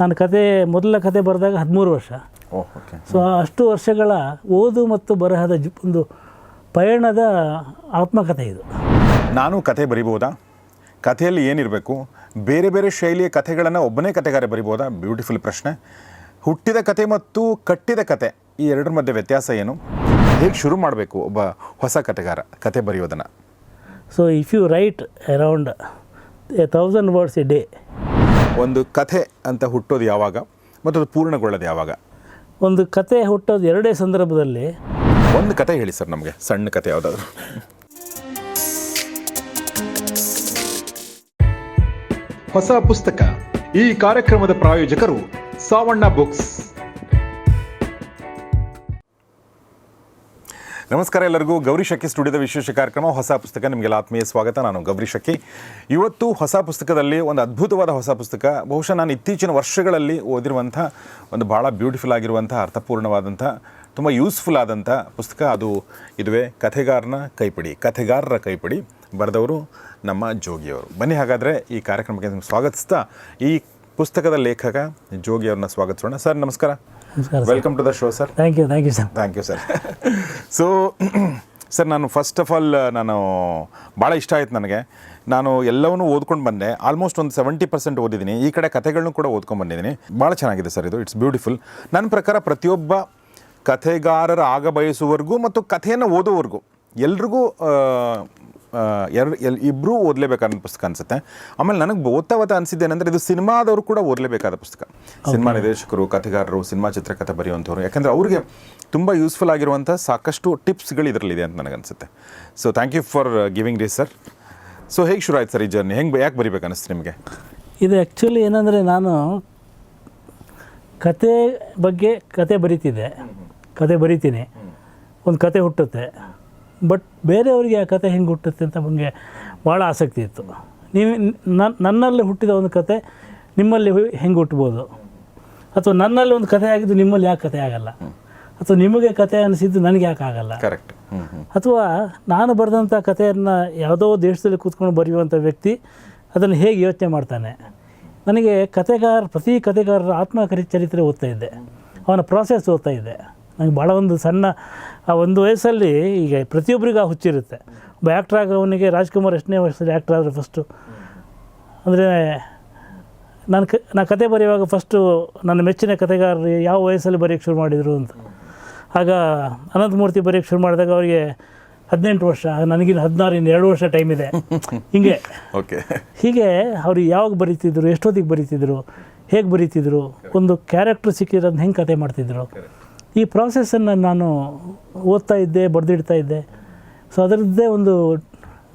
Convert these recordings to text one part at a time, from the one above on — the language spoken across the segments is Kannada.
ನಾನು ಕತೆ ಮೊದಲ ಕತೆ ಬರೆದಾಗ ಹದಿಮೂರು ವರ್ಷ. ಸೊ ಅಷ್ಟು ವರ್ಷಗಳ ಓದು ಮತ್ತು ಬರಹದ ಜಿ ಒಂದು ಪಯಣದ ಆತ್ಮಕಥೆ ಇದು. ನಾನು ಕತೆ ಬರಿಬೋದಾ? ಕಥೆಯಲ್ಲಿ ಏನಿರಬೇಕು? ಬೇರೆ ಬೇರೆ ಶೈಲಿಯ ಕಥೆಗಳನ್ನು ಒಬ್ಬನೇ ಕಥೆಗಾರ ಬರಿಬೋದಾ? ಬ್ಯೂಟಿಫುಲ್ ಪ್ರಶ್ನೆ. ಹುಟ್ಟಿದ ಕತೆ ಮತ್ತು ಕಟ್ಟಿದ ಕತೆ ಈ ಎರಡರ ಮಧ್ಯೆ ವ್ಯತ್ಯಾಸ ಏನು? ಹೇಗೆ ಶುರು ಮಾಡಬೇಕು ಒಬ್ಬ ಹೊಸ ಕಥೆಗಾರ ಕತೆ ಬರೆಯೋದನ್ನು? So if you write around a thousand words a day ಒಂದು ಕಥೆ ಅಂತ ಹುಟ್ಟೋದು ಯಾವಾಗ? ಮತ್ತು ಅದು ಪೂರ್ಣಗೊಳ್ಳೋದು ಯಾವಾಗ? ಒಂದು ಕತೆ ಹುಟ್ಟೋದು ಎರಡೇ ಸಂದರ್ಭದಲ್ಲಿ. ಒಂದು ಕತೆ ಹೇಳಿ ಸರ್ ನಮಗೆ ಸಣ್ಣ ಕತೆ ಯಾವುದಾದ್ರು. ಹೊಸ ಪುಸ್ತಕ. ಈ ಕಾರ್ಯಕ್ರಮದ ಪ್ರಾಯೋಜಕರು ಸಾವಣ್ಣ ಬುಕ್ಸ್. ನಮಸ್ಕಾರ ಎಲ್ಲರಿಗೂ. ಗೌರಿ ಶಕ್ಕಿ ಸ್ಟುಡಿಯೋದ ವಿಶೇಷ ಕಾರ್ಯಕ್ರಮ, ಹೊಸ ಪುಸ್ತಕ ನಿಮಗೆಲ್ಲ ಆತ್ಮೀಯ ಸ್ವಾಗತ. ನಾನು ಗೌರಿ ಶಕ್ಕಿ ಇವತ್ತು ಹೊಸ ಪುಸ್ತಕದಲ್ಲಿ ಒಂದು ಅದ್ಭುತವಾದ ಹೊಸ ಪುಸ್ತಕ. ಬಹುಶಃ ನಾನು ಇತ್ತೀಚಿನ ವರ್ಷಗಳಲ್ಲಿ ಓದಿರುವಂಥ ಒಂದು ಭಾಳ ಬ್ಯೂಟಿಫುಲ್ ಆಗಿರುವಂಥ, ಅರ್ಥಪೂರ್ಣವಾದಂಥ, ತುಂಬ ಯೂಸ್ಫುಲ್ ಆದಂಥ ಪುಸ್ತಕ ಅದು ಇದುವೇ ಕಥೆಗಾರನ ಕೈಪಿಡಿ, ಕಥೆಗಾರರ ಕೈಪಿಡಿ ಬರೆದವರು ನಮ್ಮ ಜೋಗಿಯವರು. ಬನ್ನಿ ಹಾಗಾದರೆ ಈ ಕಾರ್ಯಕ್ರಮಕ್ಕೆ ಸ್ವಾಗತಿಸ್ತಾ ಈ ಪುಸ್ತಕದ ಲೇಖಕ ಜೋಗಿಯವ್ರನ್ನ ಸ್ವಾಗತಿಸೋಣ. ಸರ್, ನಮಸ್ಕಾರ. Welcome to the show sir thank you thank you sir thank you sir so sir ನಾನು ಫಸ್ಟ್ ಆಫ್ ಆಲ್ ನಾನು ಭಾಳ ಇಷ್ಟ ಆಯ್ತು ನನಗೆ. ನಾನು ಎಲ್ಲವನ್ನೂ ಓದ್ಕೊಂಡು ಬಂದೆ. ಆಲ್ಮೋಸ್ಟ್ ಒಂದು ಸೆವೆಂಟಿ ಪರ್ಸೆಂಟ್ ಓದಿದ್ದೀನಿ. ಈ ಕಡೆ ಕಥೆಗಳನ್ನೂ ಕೂಡ ಓದ್ಕೊಂಡು ಬಂದಿದ್ದೀನಿ. ಭಾಳ ಚೆನ್ನಾಗಿದೆ ಸರ್ ಇದು. ಇಟ್ಸ್ ಬ್ಯೂಟಿಫುಲ್ ನನ್ನ ಪ್ರಕಾರ ಪ್ರತಿಯೊಬ್ಬ ಕಥೆಗಾರರ ಆಗ ಬಯಸುವವರೆಗೂ ಮತ್ತು ಕಥೆಯನ್ನು ಓದುವವರೆಗೂ ಎಲ್ರಿಗೂ ಎರಡು ಎಲ್ ಇಬ್ಬರೂ ಓದಲೇಬೇಕಾದ ಪುಸ್ತಕ ಅನಿಸುತ್ತೆ. ಆಮೇಲೆ ನನಗೆ ಓದ್ತಾ ಓದ್ತಾ ಅನಿಸಿದ್ದು ಏನಂದರೆ ಇದು ಸಿನಿಮಾದವರು ಕೂಡ ಓದಲೇಬೇಕಾದ ಪುಸ್ತಕ. ಸಿನಿಮಾ ನಿರ್ದೇಶಕರು ಕಥೆಗಾರರು ಸಿನಿಮಾ ಚಿತ್ರಕಥೆ ಬರೆಯುವಂಥವ್ರು. ಯಾಕಂದರೆ ಅವ್ರಿಗೆ ತುಂಬ ಯೂಸ್ಫುಲ್ ಆಗಿರುವಂಥ ಸಾಕಷ್ಟು ಟಿಪ್ಸ್ಗಳು ಇದರಲ್ಲಿದೆ ಅಂತ ನನಗನ್ಸುತ್ತೆ so thank you for giving ರೀ ಸರ್ ಸೊ ಹೇಗೆ ಶುರು ಆಯ್ತು ಸರ್ ಈ ಜರ್ನಿ ಹೆಂಗೆ ಯಾಕೆ ಬರಿಬೇಕು ಅನಿಸ್ತು ನಿಮಗೆ? ಇದು ಆ್ಯಕ್ಚುಲಿ ಏನಂದರೆ ನಾನು ಕತೆ ಬಗ್ಗೆ ಕತೆ ಬರಿತಿದ್ದೆ. ಕತೆ ಬರಿತೀನಿ. ಒಂದು ಕತೆ ಹುಟ್ಟುತ್ತೆ. ಬಟ್ ಬೇರೆಯವರಿಗೆ ಆ ಕತೆ ಹೆಂಗೆ ಹುಟ್ಟುತ್ತೆ ಅಂತ ನನಗೆ ಭಾಳ ಆಸಕ್ತಿ ಇತ್ತು. ನೀವು ನನ್ನ ನನ್ನಲ್ಲಿ ಹುಟ್ಟಿದ ಒಂದು ಕತೆ ನಿಮ್ಮಲ್ಲಿ ಹೆಂಗೆ ಹುಟ್ಬೋದು? ಅಥವಾ ನನ್ನಲ್ಲಿ ಒಂದು ಕತೆ ಆಗಿದ್ದು ನಿಮ್ಮಲ್ಲಿ ಯಾಕೆ ಕತೆ ಆಗಲ್ಲ? ಅಥವಾ ನಿಮಗೆ ಕತೆ ಅನಿಸಿದ್ದು ನನಗೆ ಯಾಕೆ ಆಗಲ್ಲ? ಕರೆಕ್ಟ್ ಅಥವಾ ನಾನು ಬರೆದಂಥ ಕಥೆಯನ್ನು ಯಾವುದೋ ದೇಶದಲ್ಲಿ ಕೂತ್ಕೊಂಡು ಬರೆಯುವಂಥ ವ್ಯಕ್ತಿ ಅದನ್ನು ಹೇಗೆ ಯೋಚನೆ ಮಾಡ್ತಾನೆ? ನನಗೆ ಕತೆಗಾರ ಪ್ರತಿ ಕತೆಗಾರರ ಆತ್ಮಕರಿ ಚರಿತ್ರೆ ಓದ್ತಾ ಇದ್ದೆ ಅವನ ಪ್ರಾಸೆಸ್ ಓದ್ತಾ ಇದ್ದೆ ನನಗೆ ಭಾಳ ಒಂದು ಸಣ್ಣ ಆ ಒಂದು ವಯಸ್ಸಲ್ಲಿ ಈಗ ಪ್ರತಿಯೊಬ್ಬರಿಗೂ ಆ ಹುಚ್ಚಿರುತ್ತೆ ಒಬ್ಬ ಆ್ಯಕ್ಟ್ರ್ ಆಗೋವನಿಗೆ ರಾಜ್ಕುಮಾರ್ ಎಷ್ಟನೇ ವಯಸ್ಸಲ್ಲಿ ಆ್ಯಕ್ಟ್ರ್ ಆದರೆ ಫಸ್ಟು ಅಂದರೆ ನಾನು ಕ ನಾ ಕತೆ ಬರೆಯುವಾಗ ಫಸ್ಟು ನನ್ನ ಮೆಚ್ಚಿನ ಕತೆಗಾರರು ಯಾವ ವಯಸ್ಸಲ್ಲಿ ಬರೆಯೋಕ್ಕೆ ಶುರು ಮಾಡಿದರು ಅಂತ. ಆಗ ಅನಂತಮೂರ್ತಿ ಬರೆಯೋಕ್ಕೆ ಶುರು ಮಾಡಿದಾಗ ಅವರಿಗೆ ಹದಿನೆಂಟು ವರ್ಷ ನನಗಿನ್ನು ಹದಿನಾರು ಇನ್ನು ಎರಡು ವರ್ಷ ಟೈಮ್ ಇದೆ. ಹಿಂಗೆ. ಓಕೆ ಹೀಗೆ ಅವರು ಯಾವಾಗ ಬರೀತಿದ್ರು ಎಷ್ಟೊತ್ತಿಗೆ ಬರೀತಿದ್ರು ಹೇಗೆ ಬರೀತಿದ್ರು ಒಂದು ಕ್ಯಾರೆಕ್ಟ್ರ್ ಸಿಕ್ಕಿರೋದನ್ನ ಹೆಂಗೆ ಕತೆ ಮಾಡ್ತಿದ್ರು? ಈ ಪ್ರಾಸೆಸ್ಸನ್ನು ನಾನು ಓದ್ತಾ ಇದ್ದೆ ಬರೆದಿಡ್ತಾ ಇದ್ದೆ. ಸೊ ಅದರದ್ದೇ ಒಂದು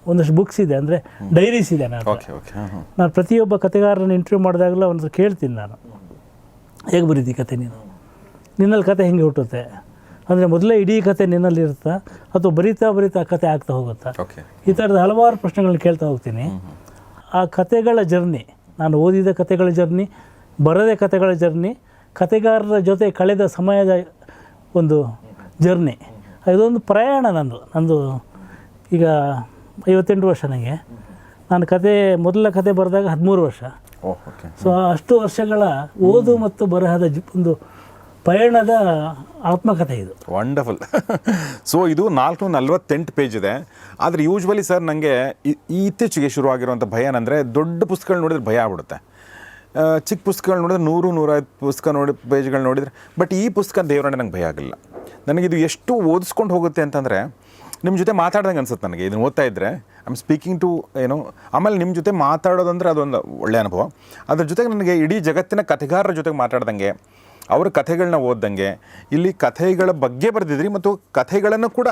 ಒಂದಷ್ಟು ಬುಕ್ಸ್ ಇದೆ. ಅಂದರೆ ಡೈರೀಸ್ ಇದೆ ನಾನು ನಾನು ಪ್ರತಿಯೊಬ್ಬ ಕತೆಗಾರನ ಇಂಟರ್ವ್ಯೂ ಮಾಡಿದಾಗಲೂ ಒಂದು ಕೇಳ್ತೀನಿ ನಾನು. ಹೇಗೆ ಬರೀತಿ ಕತೆ ನೀನು? ನಿನ್ನಲ್ಲಿ ಕತೆ ಹೆಂಗೆ ಹುಟ್ಟುತ್ತೆ? ಅಂದರೆ ಮೊದಲೇ ಇಡೀ ಕತೆ ನಿನ್ನಲ್ಲಿ ಇರುತ್ತಾ? ಅಥವಾ ಬರೀತಾ ಬರೀತಾ ಆ ಕತೆ ಆಗ್ತಾ ಹೋಗುತ್ತಾ? ಈ ಥರದ ಹಲವಾರು ಪ್ರಶ್ನೆಗಳನ್ನ ಕೇಳ್ತಾ ಹೋಗ್ತೀನಿ. ಆ ಕತೆಗಳ ಜರ್ನಿ ನಾನು ಓದಿದ ಕತೆಗಳ ಜರ್ನಿ ಬರದೇ ಕತೆಗಳ ಜರ್ನಿ ಕತೆಗಾರರ ಜೊತೆ ಕಳೆದ ಸಮಯದ ಒಂದು ಜರ್ನಿ. ಇದೊಂದು ಪ್ರಯಾಣ ನಂದು. ನಂದು ಈಗ ಐವತ್ತೆಂಟು ವರ್ಷ ನನಗೆ. ನಾನು ಕತೆ ಮೊದಲ ಕತೆ ಬರೆದಾಗ ಹದಿಮೂರು ವರ್ಷ. ಓಕೆ ಸೊ ಅಷ್ಟು ವರ್ಷಗಳ ಓದು ಮತ್ತು ಬರಹದ ಒಂದು ಪಯಣದ ಆತ್ಮಕಥೆ ಇದು. ವಂಡರ್ಫುಲ್ ಸೊ ಇದು ನಾಲ್ಕು ನಲ್ವತ್ತೆಂಟು ಪೇಜ್ ಇದೆ. ಆದರೆ ಯೂಶ್ವಲಿ ಸರ್ ನನಗೆ ಇತ್ತೀಚೆಗೆ ಶುರುವಾಗಿರುವಂಥ ಭಯ ಏನಂದರೆ ದೊಡ್ಡ ಪುಸ್ತಕಗಳು ನೋಡಿದ್ರೆ ಭಯ ಆಗ್ಬಿಡುತ್ತೆ. ಚಿಕ್ಕ ಪುಸ್ತಕಗಳು ನೋಡಿದ್ರೆ ನೂರು ನೂರೈದು ಪುಸ್ತಕ ನೋಡಿ, ಪೇಜ್ಗಳು ನೋಡಿದರೆ, ಬಟ್ ಈ ಪುಸ್ತಕ ದೇವರಣ್ಣ ನಂಗೆ ಭಯ ಆಗಿಲ್ಲ. ನನಗಿದು ಎಷ್ಟು ಓದಿಸ್ಕೊಂಡು ಹೋಗುತ್ತೆ ಅಂತಂದರೆ ನಿಮ್ಮ ಜೊತೆ ಮಾತಾಡ್ದಂಗೆ ಅನ್ಸುತ್ತೆ ನನಗೆ. ಇದನ್ನು ಓದ್ತಾ ಇದ್ದರೆ ಐ ಆಮ್ ಸ್ಪೀಕಿಂಗ್ ಟು ಏನು ಆಮೇಲೆ ನಿಮ್ಮ ಜೊತೆ ಮಾತಾಡೋದಂದ್ರೆ ಅದೊಂದು ಒಳ್ಳೆಯ ಅನುಭವ. ಅದ್ರ ಜೊತೆಗೆ ನನಗೆ ಇಡೀ ಜಗತ್ತಿನ ಕಥೆಗಾರರ ಜೊತೆಗೆ ಮಾತಾಡ್ದಂಗೆ, ಅವರ ಕಥೆಗಳನ್ನ ಓದ್ದಂಗೆ, ಇಲ್ಲಿ ಕಥೆಗಳ ಬಗ್ಗೆ ಬರೆದಿದ್ರಿ ಮತ್ತು ಕಥೆಗಳನ್ನು ಕೂಡ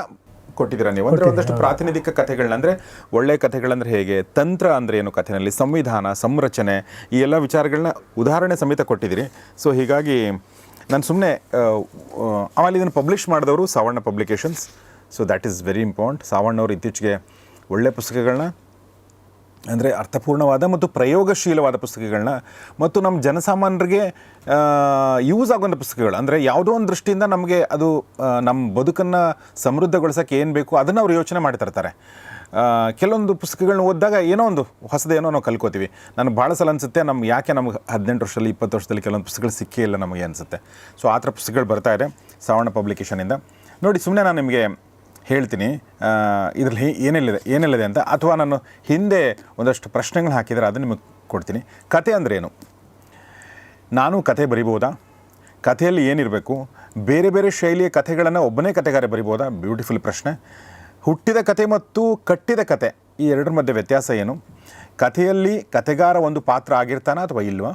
ಕೊಟ್ಟಿದ್ದೀರಾ ನೀವು? ಅಂದರೆ ಒಂದಷ್ಟು ಪ್ರಾತಿನಿಧಿಕ ಕಥೆಗಳನ್ನ ಅಂದರೆ ಒಳ್ಳೆಯ ಕಥೆಗಳಂದ್ರೆ ಹೇಗೆ? ತಂತ್ರ ಅಂದರೆ ಏನು ಕಥೆನಲ್ಲಿ? ಸಂವಿಧಾನ ಸಂರಚನೆ ಈ ಎಲ್ಲ ವಿಚಾರಗಳನ್ನ ಉದಾಹರಣೆ ಸಮೇತ ಕೊಟ್ಟಿದ್ದೀರಿ. ಸೊ ಹೀಗಾಗಿ ನಾನು ಸುಮ್ಮನೆ ಆಮೇಲೆ ಇದನ್ನು ಪಬ್ಲಿಷ್ ಮಾಡಿದವರು Sawanna Publications so that is very important ಸಾವಣ್ಣವರು ಇತ್ತೀಚೆಗೆ ಒಳ್ಳೆಯ ಪುಸ್ತಕಗಳನ್ನ ಅಂದರೆ ಅರ್ಥಪೂರ್ಣವಾದ ಮತ್ತು ಪ್ರಯೋಗಶೀಲವಾದ ಪುಸ್ತಕಗಳನ್ನ ಮತ್ತು ನಮ್ಮ ಜನಸಾಮಾನ್ಯರಿಗೆ ಯೂಸ್ ಆಗುವಂಥ ಪುಸ್ತಕಗಳು. ಅಂದರೆ ಯಾವುದೋ ಒಂದು ದೃಷ್ಟಿಯಿಂದ ನಮಗೆ ಅದು ನಮ್ಮ ಬದುಕನ್ನು ಸಮೃದ್ಧಗೊಳಿಸೋಕ್ಕೆ ಏನು ಬೇಕು ಅದನ್ನು ಅವ್ರು ಯೋಚನೆ ಮಾಡ್ತಿರ್ತಾರೆ ಕೆಲವೊಂದು ಪುಸ್ತಕಗಳನ್ನ ಓದಿದಾಗ ಏನೋ ಒಂದು ಹೊಸದೇನೋ ನಾವು ಕಲ್ಕೋತೀವಿ. ನನಗೆ ಭಾಳ ಸಲ ಅನಿಸುತ್ತೆ ನಮ್ಗೆ ಯಾಕೆ ನಮ್ಗೆ ಹದಿನೆಂಟು ವರ್ಷದಲ್ಲಿ, ಇಪ್ಪತ್ತು ವರ್ಷದಲ್ಲಿ ಕೆಲವೊಂದು ಪುಸ್ತಕಗಳು ಸಿಕ್ಕೇ ಇಲ್ಲ ನಮಗೆ ಅನಿಸುತ್ತೆ. ಸೊ ಆ ಥರ ಪುಸ್ತಕಗಳು ಬರ್ತಾ ಇದೆ ಶ್ರಾವಣ ಪಬ್ಲಿಕೇಶನಿಂದ ನೋಡಿ ಸುಮ್ಮನೆ ನಾನು ನಿಮಗೆ ಹೇಳ್ತೀನಿ. ಇದರಲ್ಲಿ ಏನೆಲ್ಲಿದೆ ಏನೆಲ್ಲಿದೆ ಅಂತ ಅಥವಾ ನಾನು ಹಿಂದೆ ಒಂದಷ್ಟು ಪ್ರಶ್ನೆಗಳು ಹಾಕಿದರೆ ಅದನ್ನು ನಿಮಗೆ ಕೊಡ್ತೀನಿ. ಕತೆ ಏನು? ನಾನು ಕತೆ ಬರಿಬೋದಾ? ಕಥೆಯಲ್ಲಿ ಏನಿರಬೇಕು? ಬೇರೆ ಬೇರೆ ಶೈಲಿಯ ಕಥೆಗಳನ್ನು ಒಬ್ಬನೇ ಕಥೆಗಾರ ಬರಿಬೋದಾ? ಬ್ಯೂಟಿಫುಲ್ ಪ್ರಶ್ನೆ. ಹುಟ್ಟಿದ ಕತೆ ಮತ್ತು ಕಟ್ಟಿದ ಕತೆ, ಈ ಎರಡರ ಮಧ್ಯೆ ವ್ಯತ್ಯಾಸ ಏನು? ಕಥೆಯಲ್ಲಿ ಕಥೆಗಾರ ಒಂದು ಪಾತ್ರ ಆಗಿರ್ತಾನ ಅಥವಾ ಇಲ್ವಾ?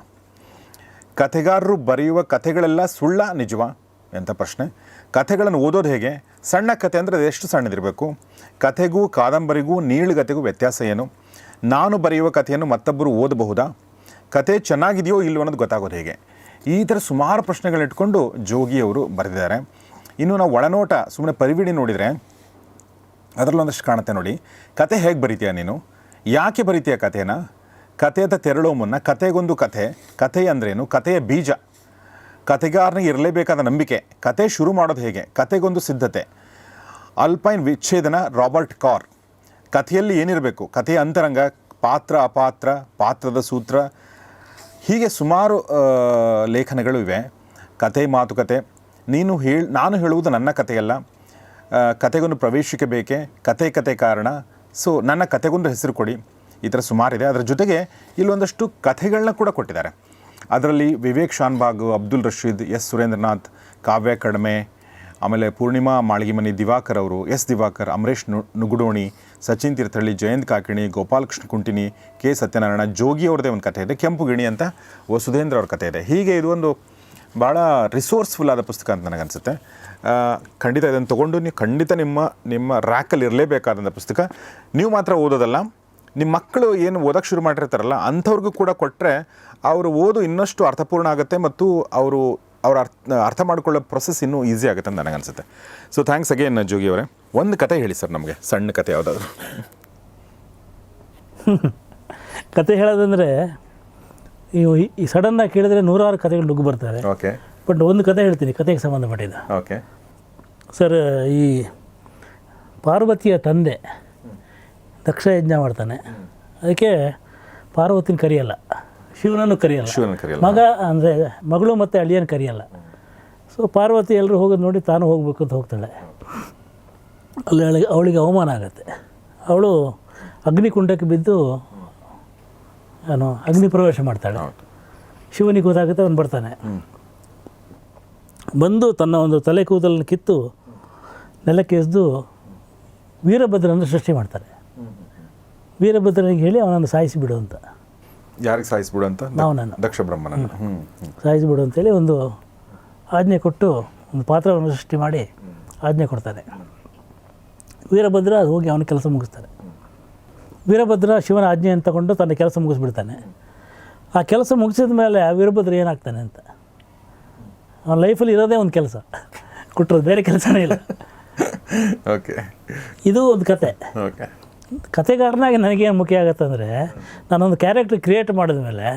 ಕಥೆಗಾರರು ಬರೆಯುವ ಕಥೆಗಳೆಲ್ಲ ಸುಳ್ಳ ನಿಜವಾ? ಎಂಥ ಪ್ರಶ್ನೆ. ಕಥೆಗಳನ್ನು ಓದೋದು ಹೇಗೆ? ಸಣ್ಣ ಕಥೆ ಅಂದರೆ ಅದು ಎಷ್ಟು ಸಣ್ಣದಿರಬೇಕು? ಕಥೆಗೂ ಕಾದಂಬರಿಗೂ ನೀಳುಗತೆಗೂ ವ್ಯತ್ಯಾಸ ಏನು? ನಾನು ಬರೆಯುವ ಕಥೆಯನ್ನು ಮತ್ತೊಬ್ಬರು ಓದಬಹುದಾ? ಕತೆ ಚೆನ್ನಾಗಿದೆಯೋ ಇಲ್ಲವೋ ಅನ್ನೋದು ಗೊತ್ತಾಗೋದು ಹೇಗೆ? ಈ ಥರ ಸುಮಾರು ಪ್ರಶ್ನೆಗಳಿಟ್ಕೊಂಡು ಜೋಗಿಯವರು ಬರೆದಿದ್ದಾರೆ. ಇನ್ನು ನಾವು ಒಳನೋಟ ಸುಮ್ಮನೆ ಪರಿವಿಡಿ ನೋಡಿದರೆ ಅದರಲ್ಲೊಂದಷ್ಟು ಕಾಣುತ್ತೆ ನೋಡಿ. ಕತೆ ಹೇಗೆ ಬರಿತೀಯ ನೀನು? ಯಾಕೆ ಬರಿತೀಯ ಕಥೆನ? ಕಥೆಯತ್ತ ತೆರಳೋ ಮುನ್ನ ಕತೆಗೊಂದು ಕಥೆ ಕಥೆ ಅಂದ್ರೇನು ಕಥೆಯ ಬೀಜ. ಕಥೆಗಾರನಿಗೆ ಇರಲೇಬೇಕಾದ ನಂಬಿಕೆ ಕತೆ ಶುರು ಮಾಡೋದು ಹೇಗೆ ಕತೆಗೊಂದು ಸಿದ್ಧತೆ. ಅಲ್ಪೈನ್ ವಿಚ್ಛೇದನ ರಾಬರ್ಟ್ ಕಾರ್. ಕಥೆಯಲ್ಲಿ ಏನಿರಬೇಕು? ಕಥೆಯ ಅಂತರಂಗ, ಪಾತ್ರ, ಅಪಾತ್ರ, ಪಾತ್ರದ ಸೂತ್ರ. ಹೀಗೆ ಸುಮಾರು ಲೇಖನಗಳು ಇವೆ. ಕತೆ ಮಾತುಕತೆ. ನೀನು ಹೇಳಿ, ನಾನು ಹೇಳುವುದು ನನ್ನ ಕಥೆಯಲ್ಲ. ಕತೆಗೊಂದು ಪ್ರವೇಶಿಕೆ ಬೇಕೆ? ಕತೆ ಕತೆ ಕಾರಣ. ಸೊ, ನನ್ನ ಕತೆಗೊಂದು ಹೆಸರು ಕೊಡಿ. ಈ ಥರ ಸುಮಾರಿದೆ. ಅದರ ಜೊತೆಗೆ ಇಲ್ಲೊಂದಷ್ಟು ಕಥೆಗಳನ್ನ ಕೂಡ ಕೊಟ್ಟಿದ್ದಾರೆ. ಅದರಲ್ಲಿ ವಿವೇಕ್ ಶಾನ್ಬಾಗ್, ಅಬ್ದುಲ್ ರಶೀದ್, ಎಸ್. ಸುರೇಂದ್ರನಾಥ್, ಕಾವ್ಯ ಕಡಿಮೆ, ಆಮೇಲೆ ಪೂರ್ಣಿಮಾ ಮಾಳಿಗೆಮನಿ ದಿವಾಕರ್ ಅವರು, ಎಸ್. ದಿವಾಕರ್, ಅಮರೇಶ್ ನುಗುಡೋಣಿ, ಸಚಿನ್ ತೀರ್ಥಹಳ್ಳಿ, ಜಯಂತ್ ಕಾಕಿಣಿ ಗೋಪಾಲಕೃಷ್ಣ ಕುಂಟಿನಿ, ಕೆ. ಸತ್ಯನಾರಾಯಣ, ಜೋಗಿ ಅವ್ರದ್ದೇ ಒಂದು ಕಥೆ ಇದೆ, ಕೆಂಪು ಗಿಣಿ ಅಂತ ವಸುಧೇಂದ್ರ ಅವ್ರ ಕಥೆ ಇದೆ. ಹೀಗೆ ಇದು ಒಂದು ಭಾಳ ರಿಸೋರ್ಸ್ಫುಲ್ ಆದ ಪುಸ್ತಕ ಅಂತ ನನಗನ್ಸುತ್ತೆ. ಖಂಡಿತ ಇದನ್ನು ತೊಗೊಂಡು ನೀವು ಖಂಡಿತ ನಿಮ್ಮ ನಿಮ್ಮ ರ್ಯಾಕಲ್ಲಿ ಇರಲೇಬೇಕಾದಂಥ ಪುಸ್ತಕ. ನೀವು ಮಾತ್ರ ಓದೋದಲ್ಲ ನಿಮ್ಮ ಮಕ್ಕಳು ಏನು ಓದೋಕ್ಕೆ ಶುರು ಮಾಡಿರ್ತಾರಲ್ಲ, ಅಂಥವ್ರಿಗೂ ಕೂಡ ಕೊಟ್ಟರೆ ಅವರು ಓದು ಇನ್ನಷ್ಟು ಅರ್ಥಪೂರ್ಣ ಆಗುತ್ತೆ ಮತ್ತು ಅವರು ಅವ್ರ ಅರ್ಥ ಅರ್ಥ ಮಾಡ್ಕೊಳ್ಳೋ ಪ್ರೊಸೆಸ್ ಇನ್ನೂ ಈಸಿ ಆಗುತ್ತೆ ಅಂತ ನನಗನ್ಸುತ್ತೆ. ಸೊ ಥ್ಯಾಂಕ್ಸ್ ಅಗೇನ್ ಜೋಗಿ ಅವರೇ. ಒಂದು ಕತೆ ಹೇಳಿ ಸರ್ ನಮಗೆ ಸಣ್ಣ ಕತೆ ಯಾವುದಾದ್ರು. ಕತೆ ಹೇಳೋದಂದರೆ ಈ- ಸಡನ್ನಾಗಿ ಕೇಳಿದ್ರೆ ನೂರಾರು ಕಥೆಗಳು ನುಗ್ಗು ಬರ್ತಾರೆ ಓಕೆ ಬಟ್ ಒಂದು ಕತೆ ಹೇಳ್ತೀನಿ ಕತೆಗೆ ಸಂಬಂಧಪಟ್ಟಿದ್ದು. ಓಕೆ ಸರ್ ಈ ಪಾರ್ವತಿಯ ತಂದೆ ದಕ್ಷ ಯಜ್ಞ ಮಾಡ್ತಾನೆ. ಅದಕ್ಕೆ ಪಾರ್ವತಿನ ಕರೆಯಲ್ಲ. ಶಿವನನ್ನು ಕರೆಯಲ್ಲ. ಮಗ ಅಂದರೆ ಮಗಳು ಮತ್ತು ಅಳಿಯನ ಕರೆಯಲ್ಲ. ಸೊ ಪಾರ್ವತಿ ಎಲ್ಲರೂ ಹೋಗೋದು ನೋಡಿ ತಾನು ಹೋಗ್ಬೇಕು ಅಂತ ಹೋಗ್ತಾಳೆ. ಅಲ್ಲಿ ಅವಳಿಗೆ ಅವಳಿಗೆ ಅವಮಾನ ಆಗುತ್ತೆ. ಅವಳು ಅಗ್ನಿಕುಂಡಕ್ಕೆ ಬಿದ್ದು ಏನು ಅಗ್ನಿ ಪ್ರವೇಶ ಮಾಡ್ತಾಳೆ. ಶಿವನಿಗೆ ಗೊತ್ತಾಗುತ್ತೆ ಅವನು ಬರ್ತಾನೆ. ಬಂದು ತನ್ನ ಒಂದು ತಲೆ ಕೂದಲನ್ನು ಕಿತ್ತು ನೆಲಕ್ಕೆ ಎಸೆದು ವೀರಭದ್ರನ ಸೃಷ್ಟಿ ಮಾಡ್ತಾರೆ. ವೀರಭದ್ರನಿಗೆ ಹೇಳಿ ಅವನನ್ನು ಸಾಯಿಸಿಬಿಡು ಅಂತ. ಯಾರಿಗೆ ಸಾಯಿಸ್ಬಿಡು ಅಂತ? ನಾವು ನಾನು ದಕ್ಷ ಬ್ರಹ್ಮನ ಸಾಯಿಸ್ಬಿಡು ಅಂತೇಳಿ ಒಂದು ಆಜ್ಞೆ ಕೊಟ್ಟು ಒಂದು ಪಾತ್ರವನ್ನು ಸೃಷ್ಟಿ ಮಾಡಿ ಆಜ್ಞೆ ಕೊಡ್ತಾನೆ ವೀರಭದ್ರ ಅದು ಹೋಗಿ ಅವನ ಕೆಲಸ ಮುಗಿಸ್ತಾನೆ ವೀರಭದ್ರ ಶಿವನ ಆಜ್ಞೆಯನ್ನು ತಗೊಂಡು ತನ್ನ ಕೆಲಸ ಮುಗಿಸ್ಬಿಡ್ತಾನೆ. ಆ ಕೆಲಸ ಮುಗಿಸಿದ ಮೇಲೆ ಆ ವೀರಭದ್ರ ಏನಾಗ್ತಾನೆ ಅಂತ? ಅವನ ಲೈಫಲ್ಲಿ ಇರೋದೇ ಒಂದು ಕೆಲಸ. ಕೊಟ್ಟರು ಬೇರೆ ಕೆಲಸನೇ ಇಲ್ಲ. ಓಕೆ ಇದು ಒಂದು ಕತೆ. ಓಕೆ ಕತೆಗಾರನಾಗಿ ನನಗೇನು ಮುಖ್ಯ ಆಗುತ್ತೆ ಅಂದರೆ ನಾನೊಂದು ಕ್ಯಾರೆಕ್ಟರ್ ಕ್ರಿಯೇಟ್ ಮಾಡಿದ ಮೇಲೆ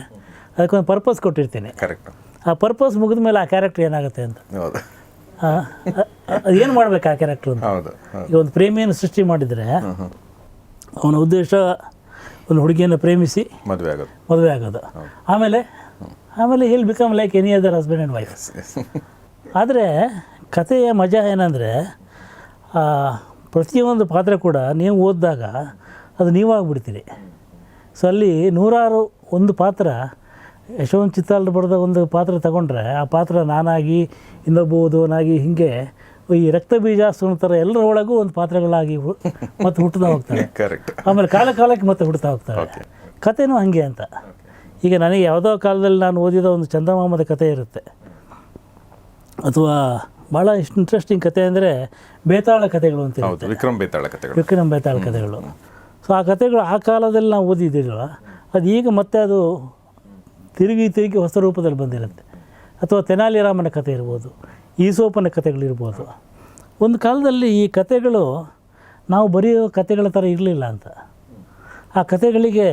ಅದಕ್ಕೊಂದು ಪರ್ಪಸ್ ಕೊಟ್ಟಿರ್ತೀನಿ. ಕರೆಕ್ಟ್ ಆ ಪರ್ಪಸ್ ಮುಗಿದ ಮೇಲೆ ಆ ಕ್ಯಾರೆಕ್ಟರ್ ಏನಾಗುತ್ತೆ ಅಂತ. ಹೌದು. ಏನು ಮಾಡ್ಬೇಕು ಆ ಕ್ಯಾರೆಕ್ಟರ್ ಅಂತ? ಈಗ ಒಂದು ಪ್ರೇಮಿಯನ್ನು ಸೃಷ್ಟಿ ಮಾಡಿದರೆ ಅವನ ಉದ್ದೇಶ ಒಂದು ಹುಡುಗಿಯನ್ನು ಪ್ರೇಮಿಸಿ ಮದುವೆ ಆಗೋದು. ಮದುವೆ ಆಗೋದು. ಆಮೇಲೆ ಆಮೇಲೆ he'll become like any other husband and wife ಆದರೆ ಕಥೆಯ ಮಜಾ ಏನಂದರೆ ಪ್ರತಿಯೊಂದು ಪಾತ್ರ ಕೂಡ ನೀವು ಓದಿದಾಗ ಅದು ನೀವಾಗ್ಬಿಡ್ತೀರಿ. ಸೊ ಅಲ್ಲಿ ನೂರಾರು ಒಂದು ಪಾತ್ರ ಯಶವಂತ ಚಿತ್ತಾಲ್ ಬರೆದ ಒಂದು ಪಾತ್ರ ತಗೊಂಡ್ರೆ ಆ ಪಾತ್ರ ನಾನಾಗಿ ಇನ್ನೊಬ್ಬ ಓದುವನಾಗಿ ಹೀಗೆ ಈ ರಕ್ತ ಬೀಜ ಥರ ಎಲ್ಲರ ಒಳಗೂ ಒಂದು ಪಾತ್ರಗಳಾಗಿ ಮತ್ತೆ ಹುಟ್ಟುತ್ತಾ ಹೋಗ್ತಾರೆ. ಆಮೇಲೆ ಕಾಲ ಕಾಲಕ್ಕೆ ಮತ್ತೆ ಹುಡ್ತಾ ಹೋಗ್ತಾರೆ. ಕಥೆನೂ ಹಾಗೆ ಅಂತ. ಈಗ ನನಗೆ ಯಾವುದೋ ಕಾಲದಲ್ಲಿ ನಾನು ಓದಿದ ಒಂದು ಚಂದಮಾಮದ ಕಥೆ ಇರುತ್ತೆ. ಅಥವಾ ಭಾಳ ಇಷ್ಟು ಇಂಟ್ರೆಸ್ಟಿಂಗ್ ಕತೆ ಅಂದರೆ ಬೇತಾಳ ಕಥೆಗಳು ಅಂತ ವಿಕ್ರಮ್ ಬೇತಾಳ ಕಥೆಗಳು ವಿಕ್ರಮ್ ಬೇತಾಳ ಕಥೆಗಳು ಸೊ ಆ ಕಥೆಗಳು ಆ ಕಾಲದಲ್ಲಿ ನಾವು ಓದಿದ್ದೀವಲ್ಲ ಅದು ಈಗ ಮತ್ತೆ ಅದು ತಿರುಗಿ ತಿರುಗಿ ಹೊಸ ರೂಪದಲ್ಲಿ ಬಂದಿರುತ್ತೆ. ಅಥವಾ ತೆನಾಲಿರಾಮನ ಕಥೆ ಇರ್ಬೋದು ಈಸೋಪನ ಕಥೆಗಳಿರ್ಬೋದು ಒಂದು ಕಾಲದಲ್ಲಿ ಈ ಕಥೆಗಳು ನಾವು ಬರೆಯೋ ಕಥೆಗಳ ಥರ ಇರಲಿಲ್ಲ ಅಂತ. ಆ ಕಥೆಗಳಿಗೆ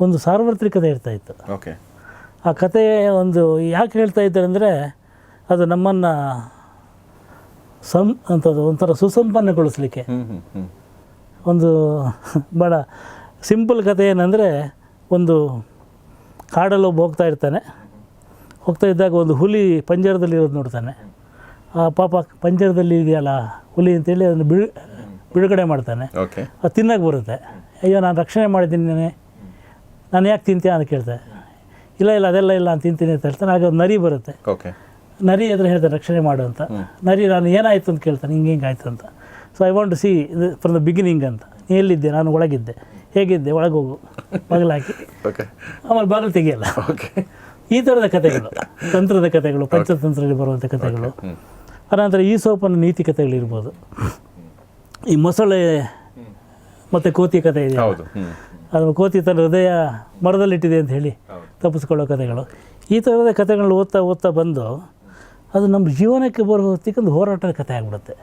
ಒಂದು ಸಾರ್ವತ್ರಿಕತೆ ಇರ್ತಾಯಿತ್ತು ಓಕೆ ಆ ಕತೆ ಒಂದು ಯಾಕೆ ಹೇಳ್ತಾ ಇದ್ದಾರೆ ಅಂದರೆ ಅದು ನಮ್ಮನ್ನು ಸಂ ಅಂಥದ್ದು ಒಂಥರ ಸುಸಂಪನ್ನಗೊಳಿಸ್ಲಿಕ್ಕೆ. ಒಂದು ಭಾಳ ಸಿಂಪಲ್ ಕಥೆ ಏನಂದರೆ ಒಂದು ಕಾಡಲ್ಲಿ ಒಬ್ಬ ಹೋಗ್ತಾ ಇರ್ತಾನೆ. ಹೋಗ್ತಾ ಇದ್ದಾಗ ಒಂದು ಹುಲಿ ಪಂಜರದಲ್ಲಿ ಇರೋದು ನೋಡ್ತಾನೆ. ಆ ಪಾಪ ಪಂಜರದಲ್ಲಿ ಇದೆಯಲ್ಲ ಹುಲಿ ಅಂತೇಳಿ ಅದನ್ನು ಬಿಡು ಬಿಡುಗಡೆ ಮಾಡ್ತಾನೆ. ಅದು ತಿನ್ನಕ್ಕೆ ಬರುತ್ತೆ. ಅಯ್ಯೋ ನಾನು ರಕ್ಷಣೆ ಮಾಡಿದ್ದೀನಿ ನಾನೇ. ನಾನು ಯಾಕೆ ತಿಂತೀಯ ಅಂತ ಕೇಳ್ತೆ ಇಲ್ಲ ಇಲ್ಲ ಅದೆಲ್ಲ ಇಲ್ಲ ಅಂತ ತಿಂತೀನಿ ಅಂತ ಹೇಳ್ತಾನೆ. ಆಗ ಒಂದು ನರಿ ಬರುತ್ತೆ. ಓಕೆ. ನರಿ ಎದುರು ಹೇಳ್ತಾರೆ ರಕ್ಷಣೆ ಮಾಡು ಅಂತ. ನರಿ ನಾನು ಏನಾಯಿತು ಅಂತ ಕೇಳ್ತಾನೆ ಹಿಂಗೆ ಹಿಂಗೆ ಆಯಿತು ಅಂತ. So I want to see from the beginning ಅಂತ. ನೀ ಎಲ್ಲಿದ್ದೆ? ನಾನು ಒಳಗಿದ್ದೆ. ಹೇಗಿದ್ದೆ? ಒಳಗೆ ಹೋಗು. ಬಾಗಿಲು ಹಾಕಿ. ಆಮೇಲೆ ಬಾಗಿಲು ತೆಗಿಯಲ್ಲ. ಓಕೆ ಈ ಥರದ ಕಥೆಗಳು ತಂತ್ರದ ಕಥೆಗಳು ಪಂಚತಂತ್ರದಲ್ಲಿ ಬರುವಂಥ ಕಥೆಗಳು. ಅನಂತರ ಈ ಸೋಪನ ನೀತಿ ಕಥೆಗಳಿರ್ಬೋದು ಈ ಮೊಸಳೆ ಮತ್ತು ಕೋತಿ ಕಥೆ ಇದೆ. ಅದು ಕೋತಿ ತನ್ನ ಹೃದಯ ಮರದಲ್ಲಿಟ್ಟಿದೆ ಅಂತ ಹೇಳಿ ತಪ್ಪಿಸ್ಕೊಳ್ಳೋ ಕಥೆಗಳು. ಈ ಥರದ ಕಥೆಗಳನ್ನ ಓದ್ತಾ ಓದ್ತಾ ಬಂದು ಅದು ನಮ್ಮ ಜೀವನಕ್ಕೆ ಬರೋ ಹೊತ್ತಿಗೊಂದು ಹೋರಾಟದ ಕಥೆ ಆಗಿಬಿಡುತ್ತೆ.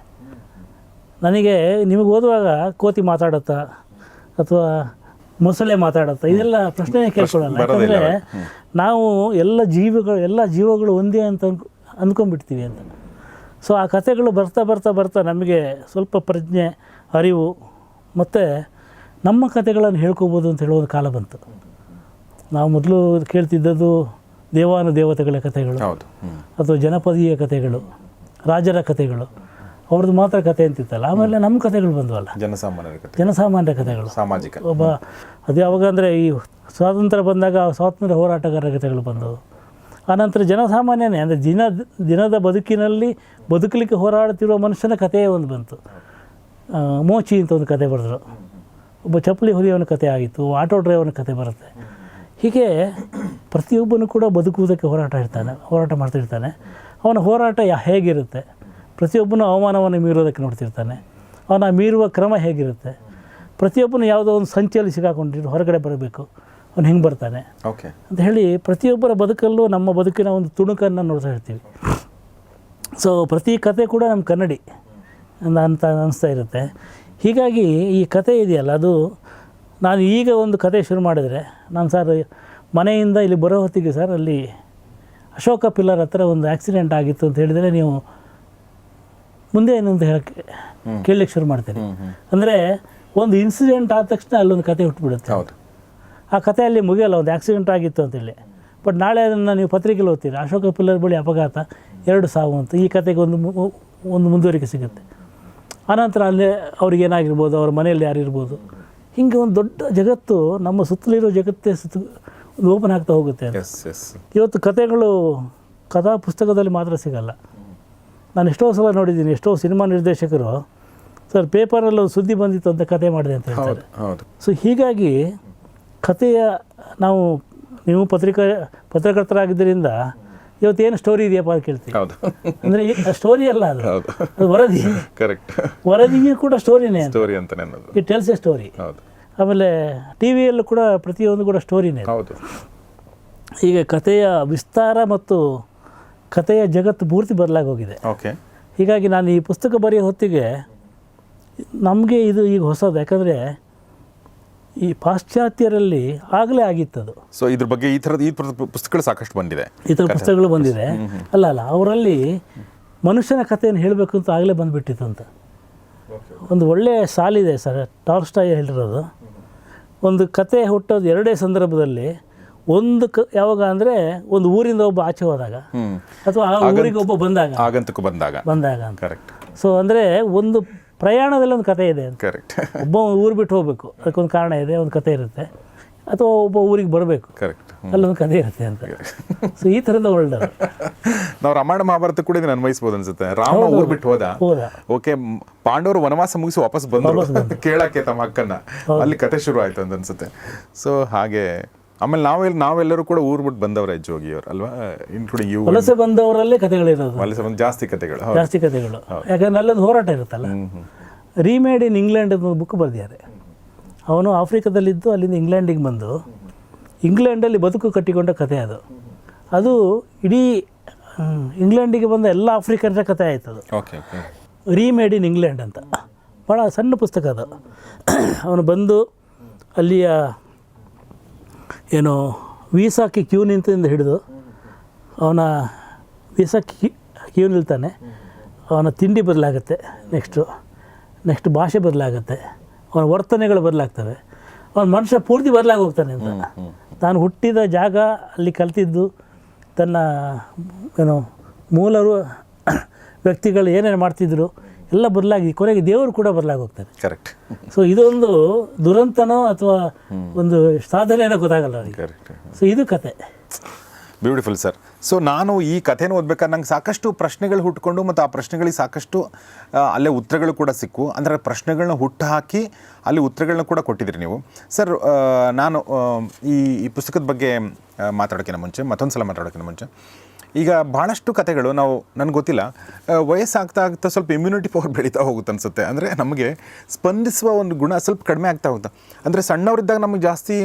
ನನಗೆ ನಿಮಗೆ ಓದುವಾಗ ಕೋತಿ ಮಾತಾಡುತ್ತಾ ಅಥವಾ ಮೊಸಳೆ ಮಾತಾಡುತ್ತಾ ಇದೆಲ್ಲ ಪ್ರಶ್ನೆ ಕೇಳ್ಕೊಳ್ಳಲ್ಲ. ಯಾಕಂದರೆ ನಾವು ಎಲ್ಲ ಜೀವಿಗಳು ಎಲ್ಲ ಜೀವಗಳು ಒಂದೇ ಅಂತ ಅನ್ಕೊ ಅಂದ್ಕೊಂಡ್ಬಿಡ್ತೀವಿ ಅಂತ. ಸೊ ಆ ಕಥೆಗಳು ಬರ್ತಾ ಬರ್ತಾ ಬರ್ತಾ ನಮಗೆ ಸ್ವಲ್ಪ ಪ್ರಜ್ಞೆ ಅರಿವು ಮತ್ತು ನಮ್ಮ ಕಥೆಗಳನ್ನು ಹೇಳ್ಕೊಬೋದು ಅಂತ ಹೇಳೋ ಕಾಲ ಬಂತು. ನಾವು ಮೊದಲು ಕೇಳ್ತಿದ್ದದ್ದು ದೇವಾನು ದೇವತೆಗಳ ಕಥೆಗಳು ಅಥವಾ ಜನಪದೀಯ ಕಥೆಗಳು ರಾಜರ ಕಥೆಗಳು ಅವ್ರದ್ದು ಮಾತ್ರ ಕಥೆ ಅಂತಿತ್ತಲ್ಲ ಆಮೇಲೆ ನಮ್ಮ ಕಥೆಗಳು ಬಂದವಲ್ಲ. ಜನಸಾಮಾನ್ಯರ ಜನಸಾಮಾನ್ಯ ಕಥೆಗಳು. ಸಾಮಾಜಿಕ. ಒಬ್ಬ ಅದು ಯಾವಾಗ ಅಂದರೆ ಈ ಸ್ವಾತಂತ್ರ್ಯ ಬಂದಾಗ ಸ್ವಾತಂತ್ರ್ಯ ಹೋರಾಟಗಾರರ ಕಥೆಗಳು ಬಂದವು. ಆನಂತರ ಜನಸಾಮಾನ್ಯನೇ ಅಂದರೆ ದಿನ ದಿನದ ಬದುಕಿನಲ್ಲಿ ಬದುಕಲಿಕ್ಕೆ ಹೋರಾಡುತ್ತಿರುವ ಮನುಷ್ಯನ ಕಥೆಯೇ ಒಂದು ಬಂತು. ಮೋಚಿ ಅಂತ ಒಂದು ಕತೆ ಬರೆದ್ರು. ಒಬ್ಬ ಚಪ್ಪಲಿ ಹೊಲಿಯವನ ಕತೆ ಆಗಿತ್ತು ಆಟೋ ಡ್ರೈವರ್ನ ಕತೆ ಬರುತ್ತೆ. ಹೀಗೆ ಪ್ರತಿಯೊಬ್ಬನು ಕೂಡ ಬದುಕುವುದಕ್ಕೆ ಹೋರಾಟ ಇರ್ತಾನೆ ಹೋರಾಟ ಮಾಡ್ತಿರ್ತಾನೆ. ಅವನ ಹೋರಾಟ ಯಾ ಹೇಗಿರುತ್ತೆ? ಪ್ರತಿಯೊಬ್ಬನು ಅವಮಾನವನ್ನು ಮೀರೋದಕ್ಕೆ ನೋಡ್ತಿರ್ತಾನೆ. ಅವನ ಮೀರುವ ಕ್ರಮ ಹೇಗಿರುತ್ತೆ? ಪ್ರತಿಯೊಬ್ಬನು ಯಾವುದೋ ಒಂದು ಸಂಚಿಯಲ್ಲಿ ಸಿಗಾಕೊಂಡಿರು ಹೊರಗಡೆ ಬರಬೇಕು ಅವನು ಹೆಂಗೆ ಬರ್ತಾನೆ. ಓಕೆ. ಅಂತ ಹೇಳಿ ಪ್ರತಿಯೊಬ್ಬರ ಬದುಕಲ್ಲೂ ನಮ್ಮ ಬದುಕಿನ ಒಂದು ತುಣುಕನ್ನು ನೋಡ್ತಾ ಇರ್ತೀವಿ. ಸೊ ಪ್ರತಿ ಕತೆ ಕೂಡ ನಮ್ಮ ಕನ್ನಡಿ ಅಂತ ಅಂತ ಅನಿಸ್ತಾ ಇರುತ್ತೆ. ಹೀಗಾಗಿ ಈ ಕತೆ ಇದೆಯಲ್ಲ ಅದು ನಾನು ಈಗ ಒಂದು ಕತೆ ಶುರು ಮಾಡಿದರೆ ನಾನು ಸರ್ ಮನೆಯಿಂದ ಇಲ್ಲಿ ಬರೋ ಹೊತ್ತಿಗೆ ಸರ್ ಅಲ್ಲಿ ಅಶೋಕ ಪಿಲ್ಲರ್ ಹತ್ರ ಒಂದು ಆಕ್ಸಿಡೆಂಟ್ ಆಗಿತ್ತು ಅಂತ ಹೇಳಿದರೆ ನೀವು ಮುಂದೆ ಏನು ಅಂತ ಹೇಳಕ್ಕೆ ಕೇಳಲಿಕ್ಕೆ ಶುರು ಮಾಡ್ತೀನಿ. ಅಂದರೆ ಒಂದು ಇನ್ಸಿಡೆಂಟ್ ಆದ ತಕ್ಷಣ ಅಲ್ಲೊಂದು ಕತೆ ಹುಟ್ಟುಬಿಡುತ್ತೆ ಹೌದು. ಆ ಕಥೆಯಲ್ಲಿ ಮುಗಿಯಲ್ಲ ಒಂದು ಆಕ್ಸಿಡೆಂಟ್ ಆಗಿತ್ತು ಅಂತೇಳಿ. ಬಟ್ ನಾಳೆ ಅದನ್ನು ನೀವು ಪತ್ರಿಕೆಯಲ್ಲಿ ಓದ್ತೀರಿ? ಅಶೋಕ ಪಿಲ್ಲರ್ ಬಳಿ ಅಪಘಾತ ಎರಡು ಸಾವು ಅಂತ. ಈ ಕತೆಗೆ ಒಂದು ಒಂದು ಮುಂದುವರಿಕೆ ಸಿಗುತ್ತೆ. ಆನಂತರ ಅಲ್ಲೇ ಅವ್ರಿಗೆ ಏನಾಗಿರ್ಬೋದು ಅವ್ರ ಮನೆಯಲ್ಲಿ ಯಾರಿರ್ಬೋದು? ಹೀಗೆ ಒಂದು ದೊಡ್ಡ ಜಗತ್ತು ನಮ್ಮ ಸುತ್ತಲಿರೋ ಜಗತ್ತೇ ಸುತ್ತ ಒಂದು ಓಪನ್ ಆಗ್ತಾ ಹೋಗುತ್ತೆ ಇವತ್ತು ಕತೆಗಳು ಕಥಾ ಪುಸ್ತಕದಲ್ಲಿ ಮಾತ್ರ ಸಿಗಲ್ಲ. ನಾನು ಎಷ್ಟೋ ಸಲ ನೋಡಿದ್ದೀನಿ ಎಷ್ಟೋ ಸಿನಿಮಾ ನಿರ್ದೇಶಕರು ಸರ್ ಪೇಪರಲ್ಲಿ ಒಂದು ಸುದ್ದಿ ಬಂದಿತ್ತು ಅಂತ ಕತೆ ಮಾಡಿದೆ ಅಂತ ಹೇಳ್ತಾರೆ. ಸೊ ಹೀಗಾಗಿ ಕಥೆಯ ನಾವು ನೀವು ಪತ್ರಿಕಾ ಪತ್ರಕರ್ತರಾಗಿದ್ದರಿಂದ ಇವತ್ತೇನು ಸ್ಟೋರಿ ಇದೆಯಪ್ಪ ಅಂತ ಕೇಳ್ತೀವಿ. ಹೌದು. ಅಂದರೆ ಸ್ಟೋರಿ ಅಲ್ಲ ಅದು. ಅದು ವರದಿ. ಕರೆಕ್ಟ್ ವರದಿಗೆ ಕೂಡ ಸ್ಟೋರಿನೇ ಸ್ಟೋರಿ ಅಂತಾನೆ ಅನ್ನೋದು. ಇಟ್ ಟೆಲ್ಸ್ ಎ ಸ್ಟೋರಿ ಹೌದು. ಆಮೇಲೆ ಟಿ ವಿಯಲ್ಲೂ ಕೂಡ ಪ್ರತಿಯೊಂದು ಕೂಡ ಸ್ಟೋರಿನೇ ಹೌದು. ಈಗ ಕಥೆಯ ವಿಸ್ತಾರ ಮತ್ತು ಕಥೆಯ ಜಗತ್ತು ಪೂರ್ತಿ ಬದಲಾಗಿ ಹೋಗಿದೆ. ಓಕೆ ಹೀಗಾಗಿ ನಾನು ಈ ಪುಸ್ತಕ ಬರೆಯೋ ಹೊತ್ತಿಗೆ ನಮಗೆ ಇದು ಈಗ ಹೊಸದು. ಯಾಕಂದರೆ ಈ ಪಾಶ್ಚಾತ್ಯರಲ್ಲಿ ಆಗಲೇ ಆಗಿತ್ತದು. ಸೊ ಇದ್ರ ಬಗ್ಗೆ ಈ ಥರದ ಈ ಥರದ ಪುಸ್ತಕಗಳು ಸಾಕಷ್ಟು ಬಂದಿದೆ. ಈ ಥರ ಪುಸ್ತಕಗಳು ಬಂದಿದೆ. ಅಲ್ಲ ಅಲ್ಲ ಅವರಲ್ಲಿ ಮನುಷ್ಯನ ಕಥೆಯನ್ನು ಹೇಳಬೇಕು ಅಂತ ಆಗಲೇ ಬಂದುಬಿಟ್ಟಿತ್ತು ಅಂತ ಒಂದು ಒಳ್ಳೆಯ ಸಾಲಿದೆ ಸರ್ ಟಾಲ್ಸ್ಟಾಯ್ ಹೇಳಿರೋದು. ಒಂದು ಕತೆ ಹುಟ್ಟೋದು ಎರಡೇ ಸಂದರ್ಭದಲ್ಲಿ ಒಂದು ಕ ಯಾವಾಗ ಅಂದರೆ ಒಂದು ಊರಿಂದ ಒಬ್ಬ ಆಚೆ ಹೋದಾಗ. ಅಥವಾ ಆ ಊರಿಗೆ ಒಬ್ಬ ಬಂದಾಗ. ಆಗಂತಕ್ಕೂ ಬಂದಾಗ. ಬಂದಾಗ ಅಂತ. ಕರೆಕ್ಟ್ ಸೊ ಅಂದರೆ ಒಂದು ಪ್ರಯಾಣದಲ್ಲಿ ಒಂದು ಕತೆ ಇದೆ ಅಂತ. ಕರೆಕ್ಟ್ ಒಬ್ಬ ಊರು ಬಿಟ್ಟು ಹೋಗಬೇಕು. ಅದಕ್ಕೊಂದು ಕಾರಣ ಇದೆ ಒಂದು ಕತೆ ಇರುತ್ತೆ. ಅಥವಾ ಒಬ್ಬ ಊರಿಗೆ ಬರಬೇಕು. ಕರೆಕ್ಟ್ ಅಲ್ಲೊಂದು ಕತೆ ಇರುತ್ತೆ ಅಂತ. ಸೊ ಈ ಥರದ ವರ್ಲ್ಡ್ ನಾವು ರಾಮಾಯಣ ಮಹಾಭಾರತ ಕೂಡ ಇದನ್ನ ಅನ್ವಯಿಸ್ಬೋದು ಅನ್ಸುತ್ತೆ. ರಾಮ ಊರ್ ಬಿಟ್ಟು ಹೋದ? ಓಕೆ ಪಾಂಡವರು ವನವಾಸ ಮುಗಿಸಿ ವಾಪಸ್ ಬಂದ್ರು ಕೇಳಕ್ಕೆ ತಮ್ಮ ಅಕ್ಕನ್ನ ಅಲ್ಲಿ ಕತೆ ಶುರು ಆಯ್ತು ಅಂತ ಅನ್ಸುತ್ತೆ. ಸೊ ಹಾಗೆ ಆಮೇಲೆ ನಾವೆಲ್ಲ ನಾವೆಲ್ಲರೂ ಕೂಡ ಊರ್ ಬಿಟ್ಟು ಬಂದವರೇ ಅವ್ರು ಅಲ್ವಾ? ಇನ್ಕ್ಲೂಡಿಂಗ್ ಯು ವಲಸೆ ಬಂದವರಲ್ಲೇ ಕಥೆಗಳಿರೋದು ವಲಸೆ ಬಂದ ಜಾಸ್ತಿ ಕಥೆಗಳು ಹೌದು. ಜಾಸ್ತಿ ಕಥೆಗಳು. ಯಾಕಂದ್ರೆ ಅಲ್ಲೊಂದು ಹೋರಾಟ ಇರುತ್ತಲ್ಲ. ರೀಮೇಡ್ ಇನ್ ಇಂಗ್ಲೆಂಡ್ ಅನ್ನೋ ಬುಕ್ ಬರೆದಿದ್ದಾರೆ. ಅವನು ಆಫ್ರಿಕಾದಲ್ಲಿದ್ದು ಅಲ್ಲಿಂದ ಇಂಗ್ಲೆಂಡಿಗೆ ಬಂದು ಇಂಗ್ಲೆಂಡಲ್ಲಿ ಬದುಕು ಕಟ್ಟಿಕೊಂಡ ಕಥೆ ಅದು. ಅದು ಇಡೀ ಹ್ಮ್, ಇಂಗ್ಲೆಂಡಿಗೆ ಬಂದ ಎಲ್ಲ ಆಫ್ರಿಕನ್ರ ಕಥೆ ಆಯ್ತು ಅದು. Okay okay remade in England ಅಂತ. ಭಾಳ ಸಣ್ಣ ಪುಸ್ತಕ ಅದು. ಅವನು ಬಂದು ಅಲ್ಲಿಯ ಏನು ವೀಸಾಕ್ಕೆ ಕ್ಯೂ ನಿಂತಿಂದ ಹಿಡಿದು ಅವನ ವೀಸಾ ಕ್ಯೂ ಕ್ಯೂ ನಿಲ್ತಾನೆ. ಅವನ ತಿಂಡಿ ಬದಲಾಗುತ್ತೆ ನೆಕ್ಸ್ಟು. ನೆಕ್ಸ್ಟ್ ಭಾಷೆ ಬದಲಾಗುತ್ತೆ. ಅವನ ವರ್ತನೆಗಳು ಬದಲಾಗ್ತವೆ. ಅವನ ಮನುಷ್ಯ ಪೂರ್ತಿ ಬದಲಾಗಿ ಹೋಗ್ತಾನೆ ಅಂತ ತಾನು ಹುಟ್ಟಿದ ಜಾಗ ಅಲ್ಲಿ ಕಲ್ತಿದ್ದು ತನ್ನ ಏನು ಮೂಲರು ವ್ಯಕ್ತಿಗಳು ಏನೇನು ಮಾಡ್ತಿದ್ರು ಎಲ್ಲ ಬದಲಾಗಿ ಕೊನೆಗೆ ದೇವರು ಕೂಡ ಬದಲಾಗಿ ಹೋಗ್ತಾರೆ ಕರೆಕ್ಟ್ ಸೊ ಇದೊಂದು ದುರಂತನೋ ಅಥವಾ ಒಂದು ಸಾಧನೆನೋ ಗೊತ್ತಾಗಲ್ಲ ಅವರಿಗೆ. ಕರೆಕ್ಟ್ ಸೊ ಇದು ಕತೆ. ಬ್ಯೂಟಿಫುಲ್ ಸರ್ ಸೊ ನಾನು ಈ ಕಥೆನ ಓದ್ಬೇಕಾದ್ರೆ ನಂಗೆ ಸಾಕಷ್ಟು ಪ್ರಶ್ನೆಗಳು ಹುಟ್ಕೊಂಡು ಮತ್ತು ಆ ಪ್ರಶ್ನೆಗಳಿಗೆ ಸಾಕಷ್ಟು ಅಲ್ಲೇ ಉತ್ತರಗಳು ಕೂಡ ಸಿಕ್ಕು. ಅಂದರೆ ಪ್ರಶ್ನೆಗಳನ್ನ ಹುಟ್ಟು ಹಾಕಿ ಅಲ್ಲಿ ಉತ್ತರಗಳನ್ನ ಕೂಡ ಕೊಟ್ಟಿದ್ದೀರಿ ನೀವು. ಸರ್ ನಾನು ಈ ಈ ಪುಸ್ತಕದ ಬಗ್ಗೆ ಮಾತಾಡೋಕ್ಕಿಂತ ಮುಂಚೆ ಮತ್ತೊಂದು ಸಲ ಮಾತಾಡೋಕ್ಕಿಂತ ಮುಂಚೆ ಈಗ ಭಾಳಷ್ಟು ಕಥೆಗಳು ನಾವು, ನನಗೆ ಗೊತ್ತಿಲ್ಲ ವಯಸ್ಸಾಗ್ತಾ ಆಗ್ತಾ ಸ್ವಲ್ಪ ಇಮ್ಯುನಿಟಿ ಪವರ್ ಬೆಳೀತಾ ಹೋಗುತ್ತೆ ಅನಿಸುತ್ತೆ. ಅಂದರೆ ನಮಗೆ ಸ್ಪಂದಿಸುವ ಒಂದು ಗುಣ ಸ್ವಲ್ಪ ಕಡಿಮೆ ಆಗ್ತಾ ಹೋಗುತ್ತೆ. ಅಂದರೆ ಸಣ್ಣವರಿದ್ದಾಗ ನಮಗೆ ಜಾಸ್ತಿ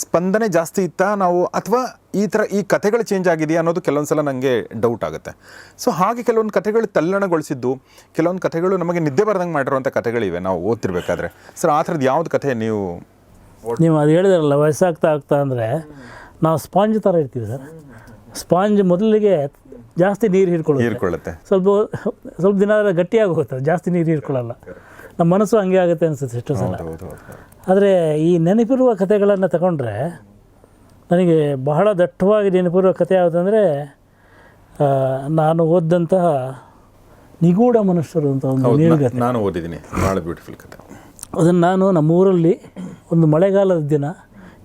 ಸ್ಪಂದನೆ ಜಾಸ್ತಿ ಇತ್ತಾ ನಾವು, ಅಥವಾ ಈ ಥರ ಈ ಕಥೆಗಳು ಚೇಂಜ್ ಆಗಿದೆಯಾ ಅನ್ನೋದು ಕೆಲವೊಂದು ಸಲ ನನಗೆ ಡೌಟ್ ಆಗುತ್ತೆ. ಸೊ ಹಾಗೆ ಕೆಲವೊಂದು ಕಥೆಗಳು ತಲ್ಲಣಗೊಳಿಸಿದ್ದು, ಕೆಲವೊಂದು ಕಥೆಗಳು ನಮಗೆ ನಿದ್ದೆ ಬರ್ದಂಗೆ ಮಾಡಿರುವಂಥ ಕಥೆಗಳಿವೆ ನಾವು ಓದ್ತಿರ್ಬೇಕಾದ್ರೆ. ಸರ್ ಆ ಥರದ್ದು ಯಾವ್ದು ಕಥೆ ನೀವು ನೀವು ಅದು ಹೇಳಿದಾರಲ್ಲ, ವಯಸ್ಸಾಗ್ತಾ ಆಗ್ತಾ ಅಂದರೆ, ನಾವು ಸ್ಪಾಂಜ್ ಥರ ಇರ್ತೀವಿ ಸರ್. ಸ್ಪಾಂಜ್ ಮೊದಲಿಗೆ ಜಾಸ್ತಿ ನೀರು ಹೀರ್ಕೊಳ್ಳುತ್ತೆ. ಹೀರ್ಕೊಳ್ಳುತ್ತೆ. ಸ್ವಲ್ಪ ಸ್ವಲ್ಪ ದಿನ ಆದರೆ ಗಟ್ಟಿಯಾಗಿ ಹೋಗುತ್ತೆ ಜಾಸ್ತಿ ನೀರು ಹೀರ್ಕೊಳ್ಳಲ್ಲ. ನಮ್ಮ ಮನಸ್ಸು ಹಂಗೆ ಆಗುತ್ತೆ ಅನಿಸುತ್ತೆ ಎಷ್ಟೋ ಸಲ. ಆದರೆ ಈ ನೆನಪಿರುವ ಕಥೆಗಳನ್ನು ತಗೊಂಡ್ರೆ ನನಗೆ ಬಹಳ ದಟ್ಟವಾಗಿ ನೆನಪಿರುವ ಕಥೆ ಯಾವುದಂದರೆ ನಾನು ಓದಿದಂತಹ ನಿಗೂಢ ಮನುಷ್ಯರು ಅಂತ ಒಂದು ನೀಳ್ಗತೆ ನಾನು ಓದಿದ್ದೀನಿ ಭಾಳ ಬ್ಯೂಟಿಫುಲ್ ಕಥೆ. ಅದನ್ನು ನಾನು ನಮ್ಮೂರಲ್ಲಿ ಒಂದು ಮಳೆಗಾಲದ ದಿನ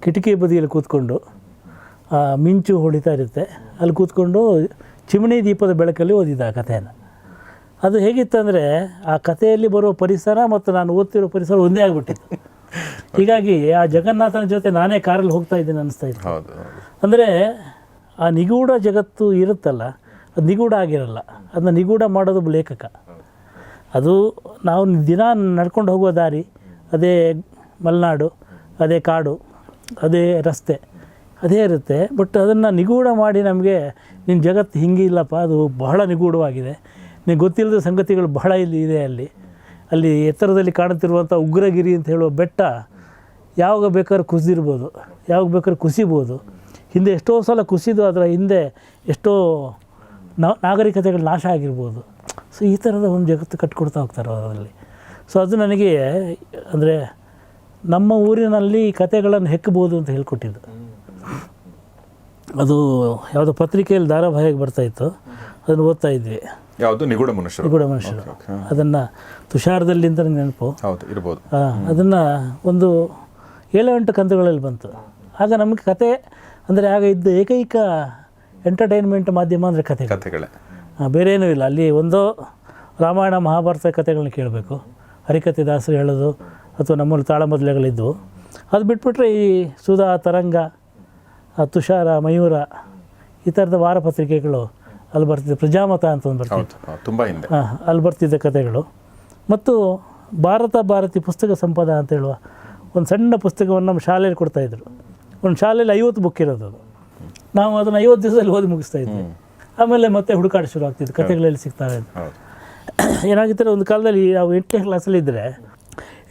ಕಿಟಕಿ ಬದಿಯಲ್ಲಿ ಕೂತ್ಕೊಂಡು ಮಿಂಚು ಹೊಳಿತಾ ಇರುತ್ತೆ. ಅಲ್ಲಿ ಕೂತ್ಕೊಂಡು ಚಿಮಣಿ ದೀಪದ ಬೆಳಕಲ್ಲಿ ಓದಿದ್ದ ಆ ಕಥೆಯನ್ನು. ಅದು ಹೇಗಿತ್ತಂದರೆ ಆ ಕಥೆಯಲ್ಲಿ ಬರುವ ಪರಿಸರ ಮತ್ತು ನಾನು ಓದ್ತಿರೋ ಪರಿಸರ ಒಂದೇ ಆಗಿಬಿಟ್ಟಿತ್ತು. ಹೀಗಾಗಿ ಆ ಜಗನ್ನಾಥನ ಜೊತೆ ನಾನೇ ಕಾರಲ್ಲಿ ಹೋಗ್ತಾ ಇದ್ದೀನಿ ಅನ್ನಿಸ್ತಾ ಇತ್ತು. ಅಂದರೆ ಆ ನಿಗೂಢ ಜಗತ್ತು ಇರುತ್ತಲ್ಲ ಅದು ನಿಗೂಢ ಆಗಿರಲ್ಲ. ಅದನ್ನ ನಿಗೂಢ ಮಾಡೋದು ಲೇಖಕ. ಅದು ನಾವು ದಿನ ನಡ್ಕೊಂಡು ಹೋಗುವ ದಾರಿ ಅದೇ ಮಲೆನಾಡು ಅದೇ ಕಾಡು ಅದೇ ರಸ್ತೆ. ಅದೇ ಇರುತ್ತೆ. ಬಟ್ ಅದನ್ನು ನಿಗೂಢ ಮಾಡಿ ನಮಗೆ ನಿನ್ನ ಜಗತ್ತು ಹಿಂಗೆ ಇಲ್ಲಪ್ಪ, ಅದು ಬಹಳ ನಿಗೂಢವಾಗಿದೆ. ನಿನಗೆ ಗೊತ್ತಿಲ್ಲದ ಸಂಗತಿಗಳು ಬಹಳ ಇಲ್ಲಿ ಇದೆ ಅಲ್ಲಿ. ಅಲ್ಲಿ ಎತ್ತರದಲ್ಲಿ ಕಾಣುತ್ತಿರುವಂಥ ಉಗ್ರಗಿರಿ ಅಂತ ಹೇಳುವ ಬೆಟ್ಟ, ಯಾವಾಗ ಬೇಕಾದ್ರೂ ಕುಸಿದಿರ್ಬೋದು. ಯಾವಾಗ ಬೇಕಾದ್ರೂ ಕುಸಿಬೋದು. ಹಿಂದೆ ಎಷ್ಟೋ ಸಲ ಕುಸಿದು ಅದರ ಹಿಂದೆ ಎಷ್ಟೋ ನಾಗರಿಕತೆಗಳು ನಾಶ ಆಗಿರ್ಬೋದು. ಸೊ ಈ ಥರದ ಒಂದು ಜಗತ್ತು ಕಟ್ಕೊಡ್ತಾ ಹೋಗ್ತಾರೆ ಅದರಲ್ಲಿ. ಸೊ ಅದು ನನಗೆ, ಅಂದರೆ ನಮ್ಮ ಊರಿನಲ್ಲಿ ಕತೆಗಳನ್ನು ಹೆಕ್ಕಬೋದು ಅಂತ ಹೇಳ್ಕೊಟ್ಟಿದ್ದು. ಅದು ಯಾವುದೋ ಪತ್ರಿಕೆಯಲ್ಲಿ ಧಾರಾವಾಹಿಗೆ ಬರ್ತಾಯಿತ್ತು ಅದನ್ನು ಓದ್ತಾ ಇದ್ವಿ. ಯಾವುದು? ನಿಗೂಢ ಮನುಷ್ಯರು. ನಿಗೂಢ ಮನುಷ್ಯರು. ಅದನ್ನು ತುಷಾರದಲ್ಲಿ ಅಂತ ನೆನಪು. ಹೌದು ಇರ್ಬೋದು. ಅದನ್ನು ಒಂದು ಏಳು ಎಂಟು ಕಂತುಗಳಲ್ಲಿ ಬಂತು. ಆಗ ನಮಗೆ ಕತೆ ಅಂದರೆ ಆಗ ಇದ್ದ ಏಕೈಕ ಎಂಟರ್ಟೈನ್ಮೆಂಟ್ ಮಾಧ್ಯಮ ಅಂದರೆ ಕತೆ ಕಥೆಗಳೇ ಬೇರೆ ಏನೂ ಇಲ್ಲ. ಅಲ್ಲಿ ಒಂದೋ ರಾಮಾಯಣ ಮಹಾಭಾರತ ಕಥೆಗಳನ್ನ ಕೇಳಬೇಕು. ಹರಿಕತೆ ದಾಸರು ಹೇಳೋದು ಅಥವಾ ನಮ್ಮಲ್ಲಿ ತಾಳಮದಲೆಗಳಿದ್ದವು ಅದು ಬಿಟ್ಬಿಟ್ರೆ ಈ ಸುಧಾ ತರಂಗ ತುಷಾರ ಮಯೂರ ಈ ಥರದ ವಾರಪತ್ರಿಕೆಗಳು ಅಲ್ಲಿ ಬರ್ತಿದ್ದೆ ಪ್ರಜಾಮತ ಅಂತ ಒಂದು ಬರ್ತಿತ್ತು. ತುಂಬ ಹಿಂದೆ. ಹಾಂ ಅಲ್ಲಿ ಬರ್ತಿದ್ದ ಕಥೆಗಳು. ಮತ್ತು ಭಾರತ ಭಾರತಿ ಪುಸ್ತಕ ಸಂಪದ ಅಂತ ಹೇಳುವ ಒಂದು ಸಣ್ಣ ಪುಸ್ತಕವನ್ನು ನಮ್ಮ ಶಾಲೆಯಲ್ಲಿ ಕೊಡ್ತಾಯಿದ್ರು ಒಂದು ಶಾಲೆಯಲ್ಲಿ ಐವತ್ತು ಬುಕ್ ಇರೋದು ಅದು. ನಾವು ಅದನ್ನು ಐವತ್ತು ದಿವಸದಲ್ಲಿ ಓದಿ ಮುಗಿಸ್ತಾ ಇದ್ವಿ. ಆಮೇಲೆ ಮತ್ತೆ ಹುಡುಕಾಟ ಶುರು ಆಗ್ತಿತ್ತು. ಕಥೆಗಳಲ್ಲಿ ಸಿಗ್ತಾರೆ ಏನಾಗಿತ್ತು ಒಂದು ಕಾಲದಲ್ಲಿ ನಾವು ಎಂಟನೇ ಕ್ಲಾಸಲ್ಲಿ ಇದ್ದರೆ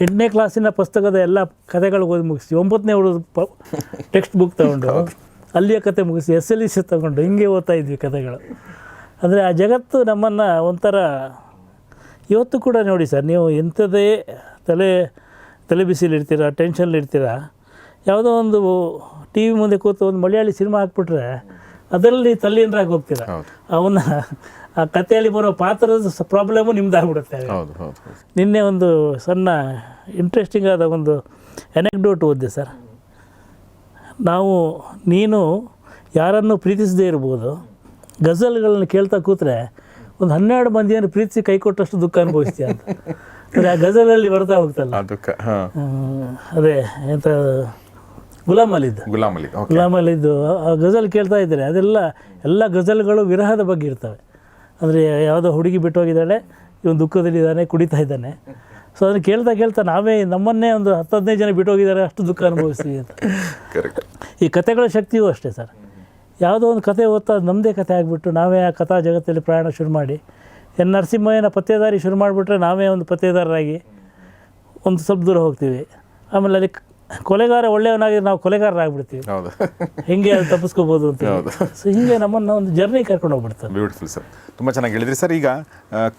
ಎಂಟನೇ ಕ್ಲಾಸಿನ ಪುಸ್ತಕದ ಎಲ್ಲ ಕಥೆಗಳು ಓದಿ ಮುಗಿಸಿ ಒಂಬತ್ತನೇ ಹುಡುಗ ಪ ಟೆಕ್ಸ್ಟ್ ಬುಕ್ ತೊಗೊಂಡು ಅಲ್ಲಿಯ ಕತೆ ಮುಗಿಸಿ ಎಸ್ ಎಲ್ ಸಿ ತಗೊಂಡು ಹಿಂಗೆ ಓದ್ತಾ ಇದ್ವಿ ಕಥೆಗಳು. ಅಂದರೆ ಆ ಜಗತ್ತು ನಮ್ಮನ್ನು ಒಂಥರ ಇವತ್ತು ಕೂಡ ನೋಡಿ ಸರ್ ನೀವು ಎಂಥದೇ ತಲೆ ತಲೆ ಬಿಸಿಲಿರ್ತೀರ ಟೆನ್ಷನ್ಲಿರ್ತೀರ ಯಾವುದೋ ಒಂದು ಟಿ ವಿ ಮುಂದೆ ಕೂತು ಒಂದು ಮಲಯಾಳಿ ಸಿನಿಮಾ ಹಾಕ್ಬಿಟ್ರೆ ಅದರಲ್ಲಿ ತಲ್ಲೀನರಾಗಿ ಹೋಗ್ತೀರ. ಅವನ್ನ ಆ ಕಥೆಯಲ್ಲಿ ಬರೋ ಪಾತ್ರದ ಪ್ರಾಬ್ಲಮು ನಿಮ್ದಾಗ್ಬಿಡುತ್ತೆ ನಿನ್ನೆ ಒಂದು ಸಣ್ಣ ಇಂಟ್ರೆಸ್ಟಿಂಗ್ ಆದ ಒಂದು ಎನೆಕ್ಡೋಟ್ ಓದಿದೆ ಸರ್. ನಾವು ನೀನು ಯಾರನ್ನು ಪ್ರೀತಿಸದೇ ಇರ್ಬೋದು ಗಜಲ್ಗಳನ್ನ ಕೇಳ್ತಾ ಕೂತ್ರೆ ಒಂದು ಹನ್ನೆರಡು ಮಂದಿಯನ್ನು ಪ್ರೀತಿಸಿ ಕೈ ಕೊಟ್ಟಷ್ಟು ದುಃಖ ಅನುಭವಿಸ್ತೀಯ ಅಂತ. ಅಂದರೆ ಆ ಗಜಲಲ್ಲಿ ಬರ್ತಾ ಹೋಗ್ತಲ್ಲ. ದುಃಖ ಅದೇ ಎಂಥ ಗುಲಾಮ್ ಅಲಿದ್ದು ಗುಲಾಮ್ ಅಲಿ ಗುಲಾಮ್ ಅಲಿದ್ದು ಆ ಗಜಲ್ ಕೇಳ್ತಾ ಇದ್ದಾರೆ ಅದೆಲ್ಲ ಎಲ್ಲ ಗಜಲ್ಗಳು ವಿರಹದ ಬಗ್ಗೆ ಇರ್ತವೆ. ಅಂದರೆ ಯಾವುದೋ ಹುಡುಗಿ ಬಿಟ್ಟು ಹೋಗಿದ್ದಾಳೆ ಇವನು ದುಃಖದಲ್ಲಿದ್ದಾನೆ ಕುಡಿತಾ ಇದ್ದಾನೆ. ಸೊ ಅದನ್ನು ಕೇಳ್ತಾ ಕೇಳ್ತಾ ನಾವೇ ನಮ್ಮನ್ನೇ ಒಂದು ಹತ್ತು ಹದಿನೈದು ಜನ ಬಿಟ್ಟು ಹೋಗಿದ್ದಾರೆ ಅಷ್ಟು ದುಃಖ ಅನುಭವಿಸ್ತೀವಿ ಅಂತ. ಕರೆಕ್ಟ್ ಈ ಕತೆಗಳ ಶಕ್ತಿಯೂ ಅಷ್ಟೇ ಸರ್. ಯಾವುದೋ ಒಂದು ಕತೆ ಓದ್ತಾ ನಮ್ಮದೇ ಕತೆ ಆಗಿಬಿಟ್ಟು ನಾವೇ ಆ ಕಥಾ ಜಗತ್ತಲ್ಲಿ ಪ್ರಯಾಣ ಶುರು ಮಾಡಿ ಎನ್ ನರಸಿಂಹಯ್ಯನ ಪತ್ತೇದಾರಿ ಶುರು ಮಾಡಿಬಿಟ್ರೆ ನಾವೇ ಒಂದು ಪತ್ತೇದಾರರಾಗಿ ಒಂದು ಸ್ವಲ್ಪ ದೂರ ಹೋಗ್ತೀವಿ. ಆಮೇಲೆ ಅಲ್ಲಿ ಕೊಲೆಗಾರ ಒಳ್ಳೆಯವನಾಗಿ ನಾವು ಕೊಲೆಗಾರರಾಗ್ಬಿಡ್ತೀವಿ ಹೌದು. ಹೆಂಗೆ ಅದು ತಪ್ಪಿಸ್ಕೋಬೋದು ಅಂತ ಸೊ ಹಿಂಗೆ ನಮ್ಮನ್ನು ಒಂದು ಜರ್ನಿ ಕರ್ಕೊಂಡು ಹೋಗ್ಬಿಡ್ತಾರೆ. ಬ್ಯೂಟಿಫುಲ್ ಸರ್ ತುಂಬ ಚೆನ್ನಾಗಿ ಹೇಳಿದ್ರಿ. ಸರ್ ಈಗ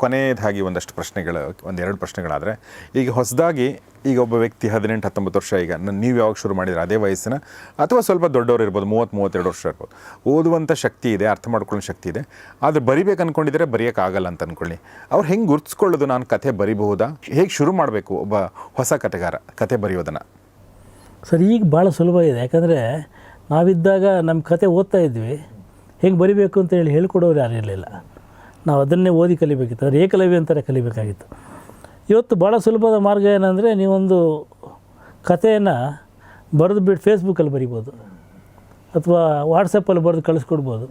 ಕೊನೆಯದಾಗಿ ಒಂದಷ್ಟು ಪ್ರಶ್ನೆಗಳು ಒಂದೆರಡು ಪ್ರಶ್ನೆಗಳಾದರೆ ಈಗ ಹೊಸದಾಗಿ ಈಗ ಒಬ್ಬ ವ್ಯಕ್ತಿ ಹದಿನೆಂಟು ಹತ್ತೊಂಬತ್ತು ವರ್ಷ ಈಗ ನೀವು ಯಾವಾಗ ಶುರು ಮಾಡಿದ್ರೆ? ಅದೇ ವಯಸ್ಸಿನ? ಅಥವಾ ಸ್ವಲ್ಪ ದೊಡ್ಡವರು ಇರ್ಬೋದು ಮೂವತ್ತು ಮೂವತ್ತೆರಡು ವರ್ಷ ಇರ್ಬೋದು. ಓದುವಂಥ ಶಕ್ತಿ ಇದೆ ಅರ್ಥ ಮಾಡ್ಕೊಳ್ಳೋ ಶಕ್ತಿ ಇದೆ. ಆದರೆ ಬರಿಬೇಕು ಅಂದ್ಕೊಂಡಿದ್ರೆ ಬರೆಯೋಕ್ಕಾಗಲ್ಲ ಅಂತ ಅಂದ್ಕೊಳ್ಳಿ ಅವ್ರು ಹೆಂಗೆ ಗುರುತಿಸ್ಕೊಳ್ಳೋದು? ನಾನು ಕಥೆ ಬರಿಬಹುದಾ? ಹೇಗೆ ಶುರು ಮಾಡಬೇಕು ಒಬ್ಬ ಹೊಸ ಕಥೆಗಾರ ಕತೆ ಬರೆಯೋದನ್ನು? ಸರ್ ಈಗ ಭಾಳ ಸುಲಭ ಇದೆ. ಯಾಕಂದರೆ ನಾವಿದ್ದಾಗ ನಮ್ಮ ಕತೆ ಓದ್ತಾ ಇದ್ವಿ. ಹೆಂಗೆ ಬರಿಬೇಕು ಅಂತ ಹೇಳಿ ಹೇಳ್ಕೊಡೋರು ಯಾರು ಇರಲಿಲ್ಲ. ನಾವು ಅದನ್ನೇ ಓದಿ ಕಲಿಬೇಕಿತ್ತು. ಅವ್ರು ಏಕಲವ್ಯ ಅಂತಾರೆ ಕಲಿಬೇಕಾಗಿತ್ತು. ಇವತ್ತು ಭಾಳ ಸುಲಭದ ಮಾರ್ಗ ಏನಂದರೆ ನೀವೊಂದು ಕಥೆಯನ್ನು ಬರೆದು ಬಿಟ್ಟು ಫೇಸ್ಬುಕ್ಕಲ್ಲಿ ಬರಿಬೋದು. ಅಥವಾ ವಾಟ್ಸಪ್ಪಲ್ಲಿ ಬರೆದು ಕಳಿಸ್ಕೊಡ್ಬೋದು.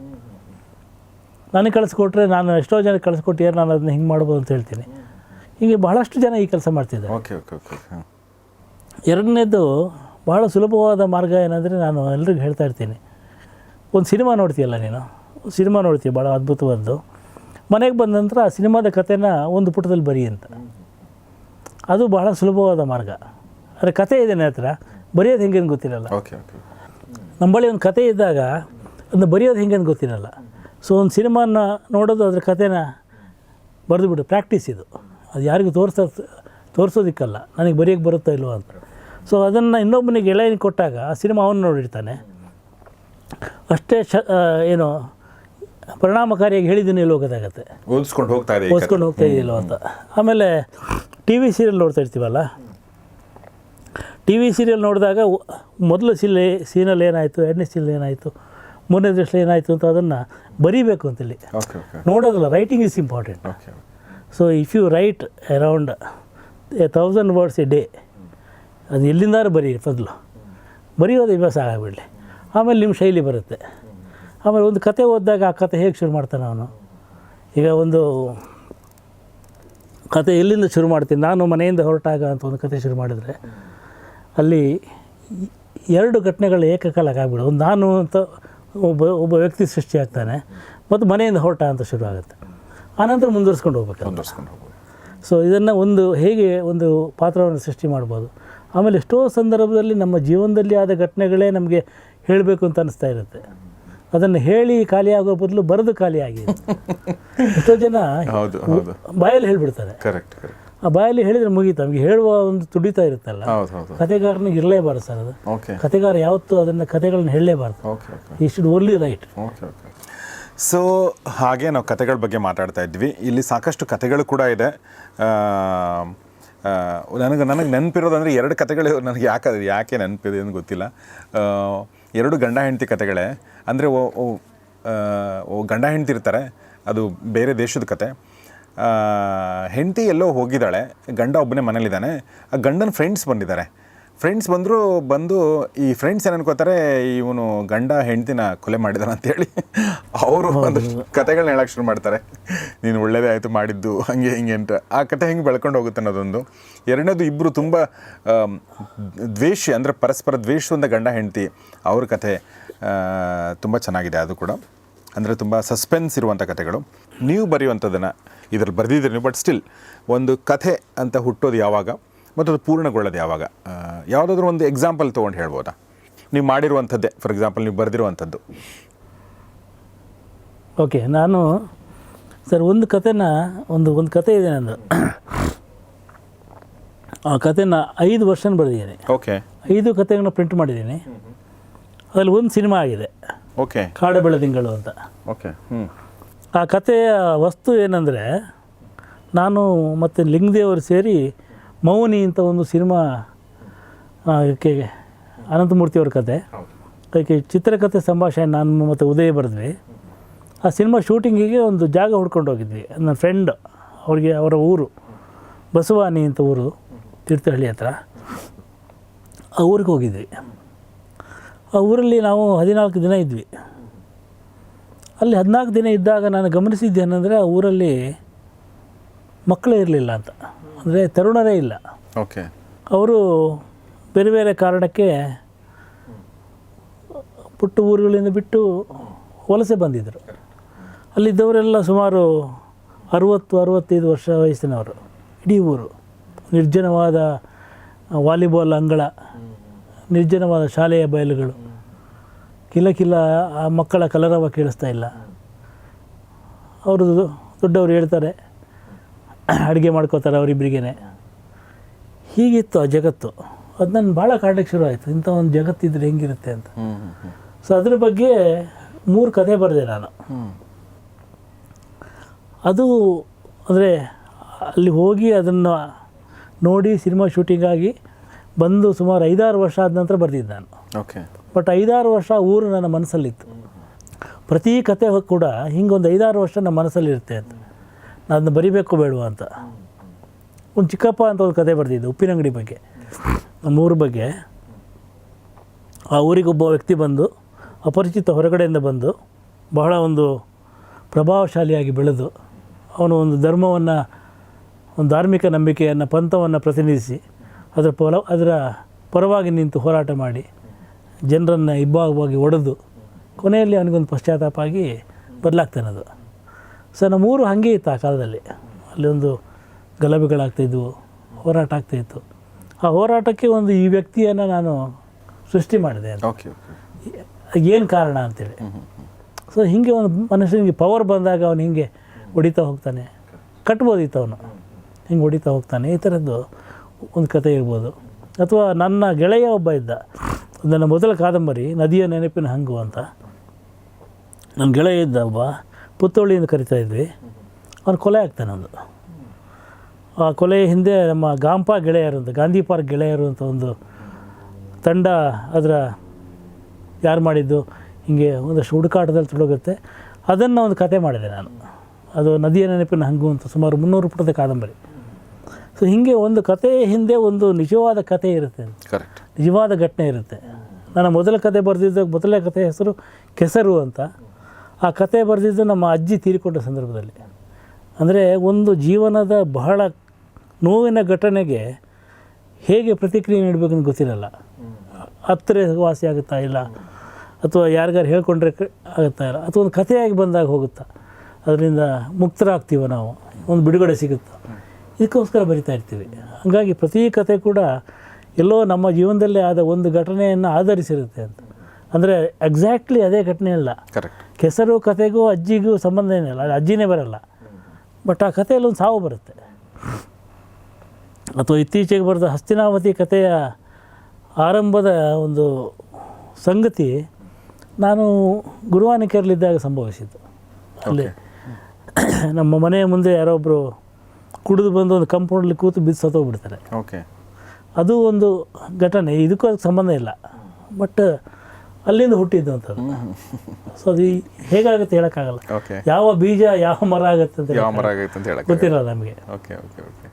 ನನಗೆ ಕಳಿಸ್ಕೊಟ್ರೆ ನಾನು ಎಷ್ಟೋ ಜನಕ್ಕೆ ಕಳಿಸ್ಕೊಟ್ಟಿದ್ದಾರೆ ನಾನು ಅದನ್ನ ಹಿಂಗೆ ಮಾಡ್ಬೋದು ಅಂತ ಹೇಳ್ತೀನಿ. ಹೀಗೆ ಬಹಳಷ್ಟು ಜನ ಈ ಕೆಲಸ ಮಾಡ್ತಿದ್ದಾರೆ. ಓಕೆ ಓಕೆ ಓಕೆ ಎರಡನೇದು ಭಾಳ ಸುಲಭವಾದ ಮಾರ್ಗ ಏನಂದರೆ ನಾನು ಎಲ್ರಿಗೂ ಹೇಳ್ತಾ ಇರ್ತೀನಿ. ಒಂದು ಸಿನಿಮಾ ನೋಡ್ತೀಯಲ್ಲ ನೀನು? ಸಿನಿಮಾ ನೋಡ್ತೀಯ? ಭಾಳ ಅದ್ಭುತವಾದ್ದು. ಮನೆಗೆ ಬಂದ ನಂತರ ಆ ಸಿನಿಮಾದ ಕಥೆನ ಒಂದು ಪುಟದಲ್ಲಿ ಬರಿ ಅಂತ. ಅದು ಬಹಳ ಸುಲಭವಾದ ಮಾರ್ಗ. ಆದರೆ ಕತೆ ಇದೆ ನನ್ನ ಹತ್ರ? ಬರೆಯೋದು ಹೆಂಗೆ ಅಂತ ಗೊತ್ತಿರಲ್ಲ. ನಮ್ಮ ಬಳಿ ಒಂದು ಕತೆ ಇದ್ದಾಗ ಅದನ್ನ ಬರೆಯೋದು ಹೆಂಗೆ ಅಂತ ಗೊತ್ತಿರಲ್ಲ. ಸೊ ಒಂದು ಸಿನಿಮಾನ ನೋಡೋದು ಅದ್ರ ಕಥೆನ ಬರೆದು ಬಿಡು. ಪ್ರಾಕ್ಟೀಸ್ ಇದು. ಅದು ಯಾರಿಗೂ ತೋರಿಸೋ ತೋರಿಸೋದಕ್ಕಲ್ಲ. ನನಗೆ ಬರೆಯೋಕ್ಕೆ ಬರುತ್ತಾ ಇಲ್ವೋ ಅಂತ. ಸೊ ಅದನ್ನು ಇನ್ನೊಬ್ಬನಿಗೆ ಗೆಳೆಯನಿಗೆ ಕೊಟ್ಟಾಗ ಆ ಸಿನಿಮಾ ಅವನು ನೋಡಿರ್ತಾನೆ. ಅಷ್ಟೇ ಶ ಏನು ಪರಿಣಾಮಕಾರಿಯಾಗಿ ಹೇಳಿದ್ದೀನಿ ಹೋಗೋದಾಗತ್ತೆ ಓದಿಸ್ಕೊಂಡು ಹೋಗ್ತಾ ಇದೆ. ಓದಿಸ್ಕೊಂಡು ಹೋಗ್ತಾ ಇದೆಯಲ್ಲ ಅಂತ. ಆಮೇಲೆ ಟಿ ವಿ ಸೀರಿಯಲ್ ನೋಡ್ತಾ ಇರ್ತೀವಲ್ಲ? ಟಿ ವಿ ಸೀರಿಯಲ್ ನೋಡಿದಾಗ ಮೊದಲು ಸೀಲೆ ಸೀನಲ್ಲಿ ಏನಾಯಿತು ಎರಡನೇ ಸೀನಲ್ಲಿ ಏನಾಯಿತು ಮೂರನೇ ದೃಷ್ಟಿಲಿ ಏನಾಯಿತು ಅಂತ ಅದನ್ನು ಬರೀಬೇಕು ಅಂತೇಳಿ. ನೋಡೋದಲ್ಲ writing is important. So if you write around a thousand words a day ಅದು ಎಲ್ಲಿಂದಾರು ಬರೀ ಮೊದಲು ಬರೆಯೋದು ಅಭ್ಯಾಸ ಆಗಬಿಡಲಿ. ಆಮೇಲೆ ನಿಮ್ಮ ಶೈಲಿ ಬರುತ್ತೆ. ಆಮೇಲೆ ಒಂದು ಕತೆ ಓದಿದಾಗ ಆ ಕತೆ ಹೇಗೆ ಶುರು ಮಾಡ್ತಾನೆ ಅವನು? ಈಗ ಒಂದು ಕತೆ ಎಲ್ಲಿಂದ ಶುರು ಮಾಡ್ತೀನಿ? ನಾನು ಮನೆಯಿಂದ ಹೊರಟಾಗ ಅಂತ ಒಂದು ಕತೆ ಶುರು ಮಾಡಿದರೆ ಅಲ್ಲಿ ಎರಡು ಘಟನೆಗಳು ಏಕಕಾಲಕ್ಕೆ ಆಗ್ಬಿಡು. ಒಂದು ನಾನು ಅಂತ ಒಬ್ಬ ಒಬ್ಬ ವ್ಯಕ್ತಿ ಸೃಷ್ಟಿಯಾಗ್ತಾನೆ ಮತ್ತು ಮನೆಯಿಂದ ಹೊರಟ ಅಂತ ಶುರು ಆಗುತ್ತೆ. ಆನಂತರ ಮುಂದುವರಿಸ್ಕೊಂಡು ಹೋಗ್ಬೇಕು ಮುಂದುವರ್ಸ್ಕೊಂಡು ಹೋಗ್ಬೋದು ಸೊ ಇದನ್ನು ಒಂದು ಹೇಗೆ ಒಂದು ಪಾತ್ರವನ್ನು ಸೃಷ್ಟಿ ಮಾಡ್ಬೋದು? ಆಮೇಲೆ ಎಷ್ಟೋ ಸಂದರ್ಭದಲ್ಲಿ ನಮ್ಮ ಜೀವನದಲ್ಲಿ ಆದ ಘಟನೆಗಳೇ ನಮಗೆ ಹೇಳಬೇಕು ಅಂತ ಅನಿಸ್ತಾ ಇರುತ್ತೆ. ಅದನ್ನು ಹೇಳಿ ಖಾಲಿ ಆಗೋ ಬದಲು ಬರೆದು ಖಾಲಿ ಎಷ್ಟೋ ಜನ ಹೌದು ಹೌದು. ಬಾಯಲ್ಲಿ ಹೇಳ್ಬಿಡ್ತಾರೆ. ಕರೆಕ್ಟ್ ಆ ಬಾಯಲ್ಲಿ ಹೇಳಿದ್ರೆ ಮುಗೀತು. ನಮಗೆ ಹೇಳುವ ಒಂದು ತುಡಿತಾ ಇರುತ್ತಲ್ಲ. ಕತೆಗಾರನಿಗೆ ಇರಲೇಬಾರ್ದು ಸರ್ ಅದು. ಓಕೆ. ಕತೆಗಾರ ಯಾವತ್ತೂ ಅದನ್ನು ಕತೆಗಳನ್ನ ಹೇಳಲೇಬಾರ್ದು. ಈ ಶುಡ್ ಓನ್ಲಿ ರೈಟ್ ಸೊ ಹಾಗೆ ನಾವು ಕತೆಗಳ ಬಗ್ಗೆ ಮಾತಾಡ್ತಾ ಇದ್ವಿ. ಇಲ್ಲಿ ಸಾಕಷ್ಟು ಕತೆಗಳು ಕೂಡ ಇದೆ. ಆ, ನನಗೆ ನೆನಪಿರೋದು ಅಂದರೆ ಎರಡು ಕತೆಗಳು ನನಗೆ ಯಾಕೆ ಯಾಕೆ ನೆನಪಿದೆ ಅಂತ ಗೊತ್ತಿಲ್ಲ. ಎರಡು ಗಂಡ ಹೆಂಡತಿ ಕತೆಗಳೇ. ಅಂದರೆ ಓ ಗಂಡ ಹೆಂಡತಿ ಇರ್ತಾರೆ ಅದು ಬೇರೆ ದೇಶದ ಕತೆ. ಹೆಂಡತಿ ಎಲ್ಲೋ ಹೋಗಿದ್ದಾಳೆ ಗಂಡ ಒಬ್ಬನೇ ಮನೇಲಿದ್ದಾನೆ ಆ ಗಂಡನ ಫ್ರೆಂಡ್ಸ್ ಬಂದಿದ್ದಾರೆ. ಫ್ರೆಂಡ್ಸ್ ಬಂದರು ಬಂದು ಈ ಫ್ರೆಂಡ್ಸ್ ಏನು ಅನ್ಕೋತಾರೆ ಇವನು ಗಂಡ ಹೆಂಡ್ತಿನ ಕೊಲೆ ಮಾಡಿದಾನ ಅಂತೇಳಿ ಅವರು ಒಂದು ಕತೆಗಳನ್ನ ಹೇಳಕ್ಕೆ ಶುರು ಮಾಡ್ತಾರೆ. ನೀನು ಒಳ್ಳೇದೇ ಆಯಿತು ಮಾಡಿದ್ದು ಹಂಗೆ ಹಿಂಗೆ ಅಂತ. ಆ ಕತೆ ಹೆಂಗೆ ಬೆಳ್ಕೊಂಡು ಹೋಗುತ್ತೆ ಅನ್ನೋದೊಂದು. ಎರಡನೇದು ಇಬ್ಬರು ತುಂಬ ದ್ವೇಷ ಅಂದರೆ ಪರಸ್ಪರ ದ್ವೇಷದಿಂದ ಗಂಡ ಹೆಂಡತಿ ಅವ್ರ ಕತೆ ತುಂಬ ಚೆನ್ನಾಗಿದೆ ಅದು ಕೂಡ. ಅಂದರೆ ತುಂಬ ಸಸ್ಪೆನ್ಸ್ ಇರುವಂಥ ಕಥೆಗಳು ನೀವು ಬರೆಯುವಂಥದ್ದನ್ನು ಇದರಲ್ಲಿ ಬರೆದಿದ್ದೀರಿ ನೀವು ಬಟ್ ಸ್ಟಿಲ್ ಒಂದು ಕಥೆ ಅಂತ ಹುಟ್ಟೋದು ಯಾವಾಗ? ಮತ್ತು ಅದು ಪೂರ್ಣಗೊಳ್ಳೋದು ಯಾವಾಗ? ಯಾವುದಾದ್ರೂ ಒಂದು ಎಕ್ಸಾಂಪಲ್ ತೊಗೊಂಡು ಹೇಳ್ಬೋದಾ? ನೀವು ಮಾಡಿರುವಂಥದ್ದೇ ಫಾರ್ ಎಕ್ಸಾಂಪಲ್ ನೀವು ಬರೆದಿರುವಂಥದ್ದು. ಓಕೆ ನಾನು ಸರ್ ಒಂದು ಕತೆನ ಒಂದು ಒಂದು ಕತೆ ಇದೆ ನಂದು. ಆ ಕತೆನ ಐದು ವರ್ಷನ ಬರೆದಿದ್ದೀನಿ. ಓಕೆ ಐದು ಕತೆಗಳನ್ನ ಪ್ರಿಂಟ್ ಮಾಡಿದ್ದೀನಿ. ಅದರಲ್ಲಿ ಒಂದು ಸಿನಿಮಾ ಆಗಿದೆ. ಓಕೆ ಕಾಡ ಬೆಳದಿಂಗಳು ಅಂತ. ಓಕೆ ಹ್ಞೂ ಆ ಕಥೆಯ ವಸ್ತು ಏನಂದರೆ ನಾನು ಮತ್ತು ಲಿಂಗದೇವರು ಸೇರಿ ಮೌನಿ ಅಂತ ಒಂದು ಸಿನಿಮಾ ಕೆ ಅನಂತಮೂರ್ತಿಯವ್ರ ಕತೆ. ಅದಕ್ಕೆ ಚಿತ್ರಕಥೆ ಸಂಭಾಷಣೆ ನಾನು ಮತ್ತು ಉದಯ ಬರೆದ್ವಿ. ಆ ಸಿನಿಮಾ ಶೂಟಿಂಗಿಗೆ ಒಂದು ಜಾಗ ಹುಡ್ಕೊಂಡು ಹೋಗಿದ್ವಿ. ನನ್ನ ಫ್ರೆಂಡ್ ಅವ್ರಿಗೆ ಅವರ ಊರು ಬಸವಾನಿ ಅಂತ ಊರು ತೀರ್ಥಹಳ್ಳಿ ಹತ್ರ. ಆ ಊರಿಗೆ ಹೋಗಿದ್ವಿ. ಆ ಊರಲ್ಲಿ ನಾವು ಹದಿನಾಲ್ಕು ದಿನ ಇದ್ವಿ. ಅಲ್ಲಿ ಹದಿನಾಲ್ಕು ದಿನ ಇದ್ದಾಗ ನಾನು ಗಮನಿಸಿದ್ದೇನೆಂದರೆ ಆ ಊರಲ್ಲಿ ಮಕ್ಕಳೇ ಇರಲಿಲ್ಲ ಅಂತ. ಅಂದರೆ ತರುಣರೇ ಇಲ್ಲ. ಓಕೆ. ಅವರು ಬೇರೆ ಬೇರೆ ಕಾರಣಕ್ಕೆ ಪುಟ್ಟ ಊರುಗಳಿಂದ ಬಿಟ್ಟು ವಲಸೆ ಬಂದಿದ್ದರು. ಅಲ್ಲಿದ್ದವರೆಲ್ಲ ಸುಮಾರು ಅರುವತ್ತು ಅರುವತ್ತೈದು ವರ್ಷ ವಯಸ್ಸಿನವರು. ಇಡೀ ಊರು. ನಿರ್ಜನವಾದ ವಾಲಿಬಾಲ್ ಅಂಗಳ ನಿರ್ಜನವಾದ ಶಾಲೆಯ ಬಯಲುಗಳು. ಕಿಲ ಕಿಲ ಆ ಮಕ್ಕಳ ಕಲರವ ಕೇಳಿಸ್ತಾ ಇಲ್ಲ. ಅವರು ದೊಡ್ಡವರು ಹೇಳ್ತಾರೆ ಅಡುಗೆ ಮಾಡ್ಕೋತಾರೆ ಅವರಿಬ್ಬರಿಗೇನೆ. ಹೀಗಿತ್ತು ಆ ಜಗತ್ತು. ಅದು ನನ್ನ ಭಾಳ ಕಾಡಕ್ಕೆ ಶುರು ಆಯಿತು. ಇಂಥ ಒಂದು ಜಗತ್ತಿದ್ರೆ ಹೆಂಗಿರುತ್ತೆ ಅಂತ. ಸೊ ಅದ್ರ ಬಗ್ಗೆ ಮೂರು ಕತೆ ಬರೆದೆ ನಾನು. ಅದು ಅಂದರೆ ಅಲ್ಲಿ ಹೋಗಿ ಅದನ್ನು ನೋಡಿ ಸಿನಿಮಾ ಶೂಟಿಂಗಾಗಿ ಬಂದು ಸುಮಾರು ಐದಾರು ವರ್ಷ ಆದ ನಂತರ ಬರೆದಿದ್ದೆ ನಾನು. ಓಕೆ. ಬಟ್ ಐದಾರು ವರ್ಷ ಊರು ನನ್ನ ಮನಸ್ಸಲ್ಲಿತ್ತು. ಪ್ರತಿ ಕತೆ ಕೂಡ ಹಿಂಗೊಂದು ಐದಾರು ವರ್ಷ ನಮ್ಮ ಮನಸ್ಸಲ್ಲಿರುತ್ತೆ ಅಂತ. ನಾನು ಅದನ್ನ ಬರಿಬೇಕು ಬೇಡವಾ ಅಂತ. ಒಂದು ಚಿಕ್ಕಪ್ಪ ಅಂತ ಒಂದು ಕತೆ ಬರ್ತಿದ್ದೆ ಉಪ್ಪಿನಂಗಡಿ ಬಗ್ಗೆ. ನಮ್ಮ ಊರ ಬಗ್ಗೆ. ಆ ಊರಿಗೊಬ್ಬ ವ್ಯಕ್ತಿ ಬಂದು, ಅಪರಿಚಿತ ಹೊರಗಡೆಯಿಂದ ಬಂದು, ಬಹಳ ಒಂದು ಪ್ರಭಾವಶಾಲಿಯಾಗಿ ಬೆಳೆದು, ಅವನು ಒಂದು ಧರ್ಮವನ್ನು, ಒಂದು ಧಾರ್ಮಿಕ ನಂಬಿಕೆಯನ್ನು, ಪಂಥವನ್ನು ಪ್ರತಿನಿಧಿಸಿ, ಅದರ ಪರ ಅದರ ಪರವಾಗಿ ನಿಂತು ಹೋರಾಟ ಮಾಡಿ, ಜನರನ್ನು ಇಬ್ಬಾಗವಾಗಿ ಒಡೆದು, ಕೊನೆಯಲ್ಲಿ ಅವನಿಗೊಂದು ಪಶ್ಚಾತ್ತಾಪ ಆಗಿ ಬದಲಾಗ್ತಾನದು. ಸೊ ನಮ್ಮೂರು ಹಾಗೆ ಇತ್ತು ಆ ಕಾಲದಲ್ಲಿ. ಅಲ್ಲಿ ಒಂದು ಗಲಭೆಗಳಾಗ್ತಾಯಿದ್ವು ಹೋರಾಟ ಆಗ್ತಾಯಿತ್ತು ಆ ಹೋರಾಟಕ್ಕೆ ಒಂದು ಈ ವ್ಯಕ್ತಿಯನ್ನು ನಾನು ಸೃಷ್ಟಿ ಮಾಡಿದೆ ಏನು ಕಾರಣ ಅಂತೇಳಿ. ಸೊ ಹೀಗೆ ಒಂದು ಮನುಷ್ಯನಿಗೆ ಪವರ್ ಬಂದಾಗ ಅವನು ಹಿಂಗೆ ಹೊಡಿತಾ ಹೋಗ್ತಾನೆ. ಕಟ್ಬೋದಿತ್ತು ಅವನು. ಹಿಂಗೆ ಹೊಡಿತಾ ಹೋಗ್ತಾನೆ. ಈ ಥರದ್ದು ಒಂದು ಕತೆ ಇರ್ಬೋದು. ಅಥವಾ ನನ್ನ ಗೆಳೆಯ ಒಬ್ಬ ಇದ್ದ. ನನ್ನ ಮೊದಲ ಕಾದಂಬರಿ ನದಿಯ ನೆನಪಿನ ಹಂಗು ಅಂತ. ನನ್ನ ಗೆಳೆಯ ಇದ್ದ ಒಬ್ಬ. ಪುತ್ತೋಳಿಯಿಂದ ಕರಿತಾ ಇದ್ವಿ. ಅವನು ಕೊಲೆ ಆಗ್ತಾನೆ ಒಂದು ಆ ಕೊಲೆಯ ಹಿಂದೆ ನಮ್ಮ ಗಾಂಪ ಗೆಳೆಯರು ಅಂತ ಗಾಂಧಿ ಪಾರ್ಕ್ ಗೆಳೆಯರು ಅಂತ ಒಂದು ತಂಡ ಅದರ ಯಾರು ಮಾಡಿದ್ದು ಹೀಗೆ ಒಂದಷ್ಟು ಹುಡುಕಾಟದಲ್ಲಿ ತೊಡಗುತ್ತೆ. ಅದನ್ನು ಒಂದು ಕತೆ ಮಾಡಿದೆ ನಾನು. ಅದು ನದಿಯ ನೆನಪಿನ ಹಂಗು ಅಂತ ಸುಮಾರು ಮುನ್ನೂರು ಪುಟದ ಕಾದಂಬರಿ. ಸೊ ಹೀಗೆ ಒಂದು ಕತೆ ಹಿಂದೆ ಒಂದು ನಿಜವಾದ ಕತೆ ಇರುತ್ತೆ. ನಿಜವಾದ ಘಟನೆ ಇರುತ್ತೆ. ನನ್ನ ಮೊದಲ ಕತೆ ಬರೆದಿದ್ದ ಮೊದಲ ಕತೆ ಹೆಸರು ಕೆಸರು ಅಂತ. ಆ ಕತೆ ಬರೆದಿದ್ದು ನಮ್ಮ ಅಜ್ಜಿ ತೀರಿಕೊಂಡ ಸಂದರ್ಭದಲ್ಲಿ. ಅಂದರೆ ಒಂದು ಜೀವನದ ಬಹಳ ನೋವಿನ ಘಟನೆಗೆ ಹೇಗೆ ಪ್ರತಿಕ್ರಿಯೆ ನೀಡಬೇಕಂತ ಗೊತ್ತಿರಲ್ಲ. ಹತ್ತಿರ ವಾಸಿ ಆಗುತ್ತಾ ಇಲ್ಲ? ಅಥವಾ ಯಾರಿಗಾರು ಹೇಳ್ಕೊಂಡ್ರೆ ಆಗುತ್ತಾ ಇಲ್ಲ? ಅಥವಾ ಒಂದು ಕಥೆಯಾಗಿ ಬಂದಾಗ ಹೋಗುತ್ತಾ? ಅದರಿಂದ ಮುಕ್ತರಾಗ್ತೀವ ನಾವು? ಒಂದು ಬಿಡುಗಡೆ ಸಿಗುತ್ತಾ? ಇದಕ್ಕೋಸ್ಕರ ಬರಿತಾ ಇರ್ತೀವಿ. ಹಾಗಾಗಿ ಪ್ರತಿ ಕತೆ ಕೂಡ ಎಲ್ಲೋ ನಮ್ಮ ಜೀವನದಲ್ಲೇ ಆದ ಒಂದು ಘಟನೆಯನ್ನು ಆಧರಿಸಿರುತ್ತೆ ಅಂತ. ಅಂದರೆ ಎಕ್ಸಾಕ್ಟ್ಲಿ ಅದೇ ಘಟನೆ ಅಲ್ಲ. ಕರೆಕ್ಟ್ ಕೆಸರು ಕತೆಗೂ ಅಜ್ಜಿಗೂ ಸಂಬಂಧ ಏನಿಲ್ಲ ಅಜ್ಜಿನೇ ಬರಲ್ಲ. ಬಟ್ ಆ ಕಥೆಯಲ್ಲಿ ಒಂದು ಸಾವು ಬರುತ್ತೆ. ಅಥವಾ ಇತ್ತೀಚೆಗೆ ಬರೆದ ಹಸ್ತಿನಾವತಿ ಕಥೆಯ ಆರಂಭದ ಒಂದು ಸಂಗತಿ ನಾನು ಗುರುವಾನಿಕೆಯಲ್ಲಿದ್ದಾಗ ಸಂಭವಿಸಿದ್ದು. ಅಲ್ಲಿ ನಮ್ಮ ಮನೆಯ ಮುಂದೆ ಯಾರೊಬ್ಬರು ಕುಡಿದು ಬಂದು ಒಂದು ಕಂಪೌಂಡಲ್ಲಿ ಕೂತು ಬಿದ್ದು ಸತ್ತೋಗ್ಬಿಡ್ತಾರೆ ಓಕೆ ಅದು ಒಂದು ಘಟನೆ ಇದಕ್ಕೂ ಅದಕ್ಕೆ ಸಂಬಂಧ ಇಲ್ಲ. ಬಟ್ ಅಲ್ಲಿಂದ ಹುಟ್ಟಿದ್ದು ಅಂತ ಸೊ ಅದು ಹೇಗಾಗುತ್ತೆ ಹೇಳೋಕ್ಕಾಗಲ್ಲ. ಯಾವ ಬೀಜ ಯಾವ ಮರ ಆಗುತ್ತೆ ಅಂತ ಯಾವ ಮರ ಆಗುತ್ತೆ ಅಂತ ಹೇಳಕ್ಕೆ ಗೊತ್ತಿರಲ್ಲ ನಮಗೆ. ಓಕೆ ಓಕೆ ಓಕೆ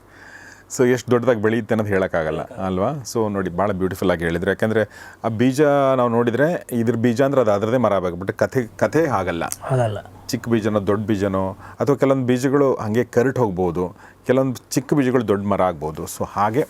ಸೊ ಎಷ್ಟು ದೊಡ್ಡದಾಗಿ ಬೆಳೆಯುತ್ತೆ ಅನ್ನೋದು ಹೇಳೋಕ್ಕಾಗಲ್ಲ ಅಲ್ವಾ? ಸೊ ನೋಡಿ ಭಾಳ ಬ್ಯೂಟಿಫುಲ್ ಆಗಿ ಹೇಳಿದ್ರೆ. ಯಾಕಂದರೆ ಆ ಬೀಜ ನಾವು ನೋಡಿದರೆ ಇದ್ರ ಬೀಜ ಅಂದ್ರೆ ಅದು ಅದರದೇ ಮರ ಆಗಬೇಕು ಬಟ್ ಕಥೆ ಕಥೆ ಆಗಲ್ಲ. ಆಗಲ್ಲ. ಚಿಕ್ಕ ಬೀಜನೋ ದೊಡ್ಡ ಬೀಜನೋ ಅಥವಾ ಕೆಲವೊಂದು ಬೀಜಗಳು ಹಾಗೆ ಕರ್ಟ್ ಹೋಗ್ಬೋದು ಕೆಲವೊಂದು ಚಿಕ್ಕ ಬೀಜಗಳು ದೊಡ್ಡ ಮರ ಆಗ್ಬೋದು. ಸೊ ಹಾಗೆ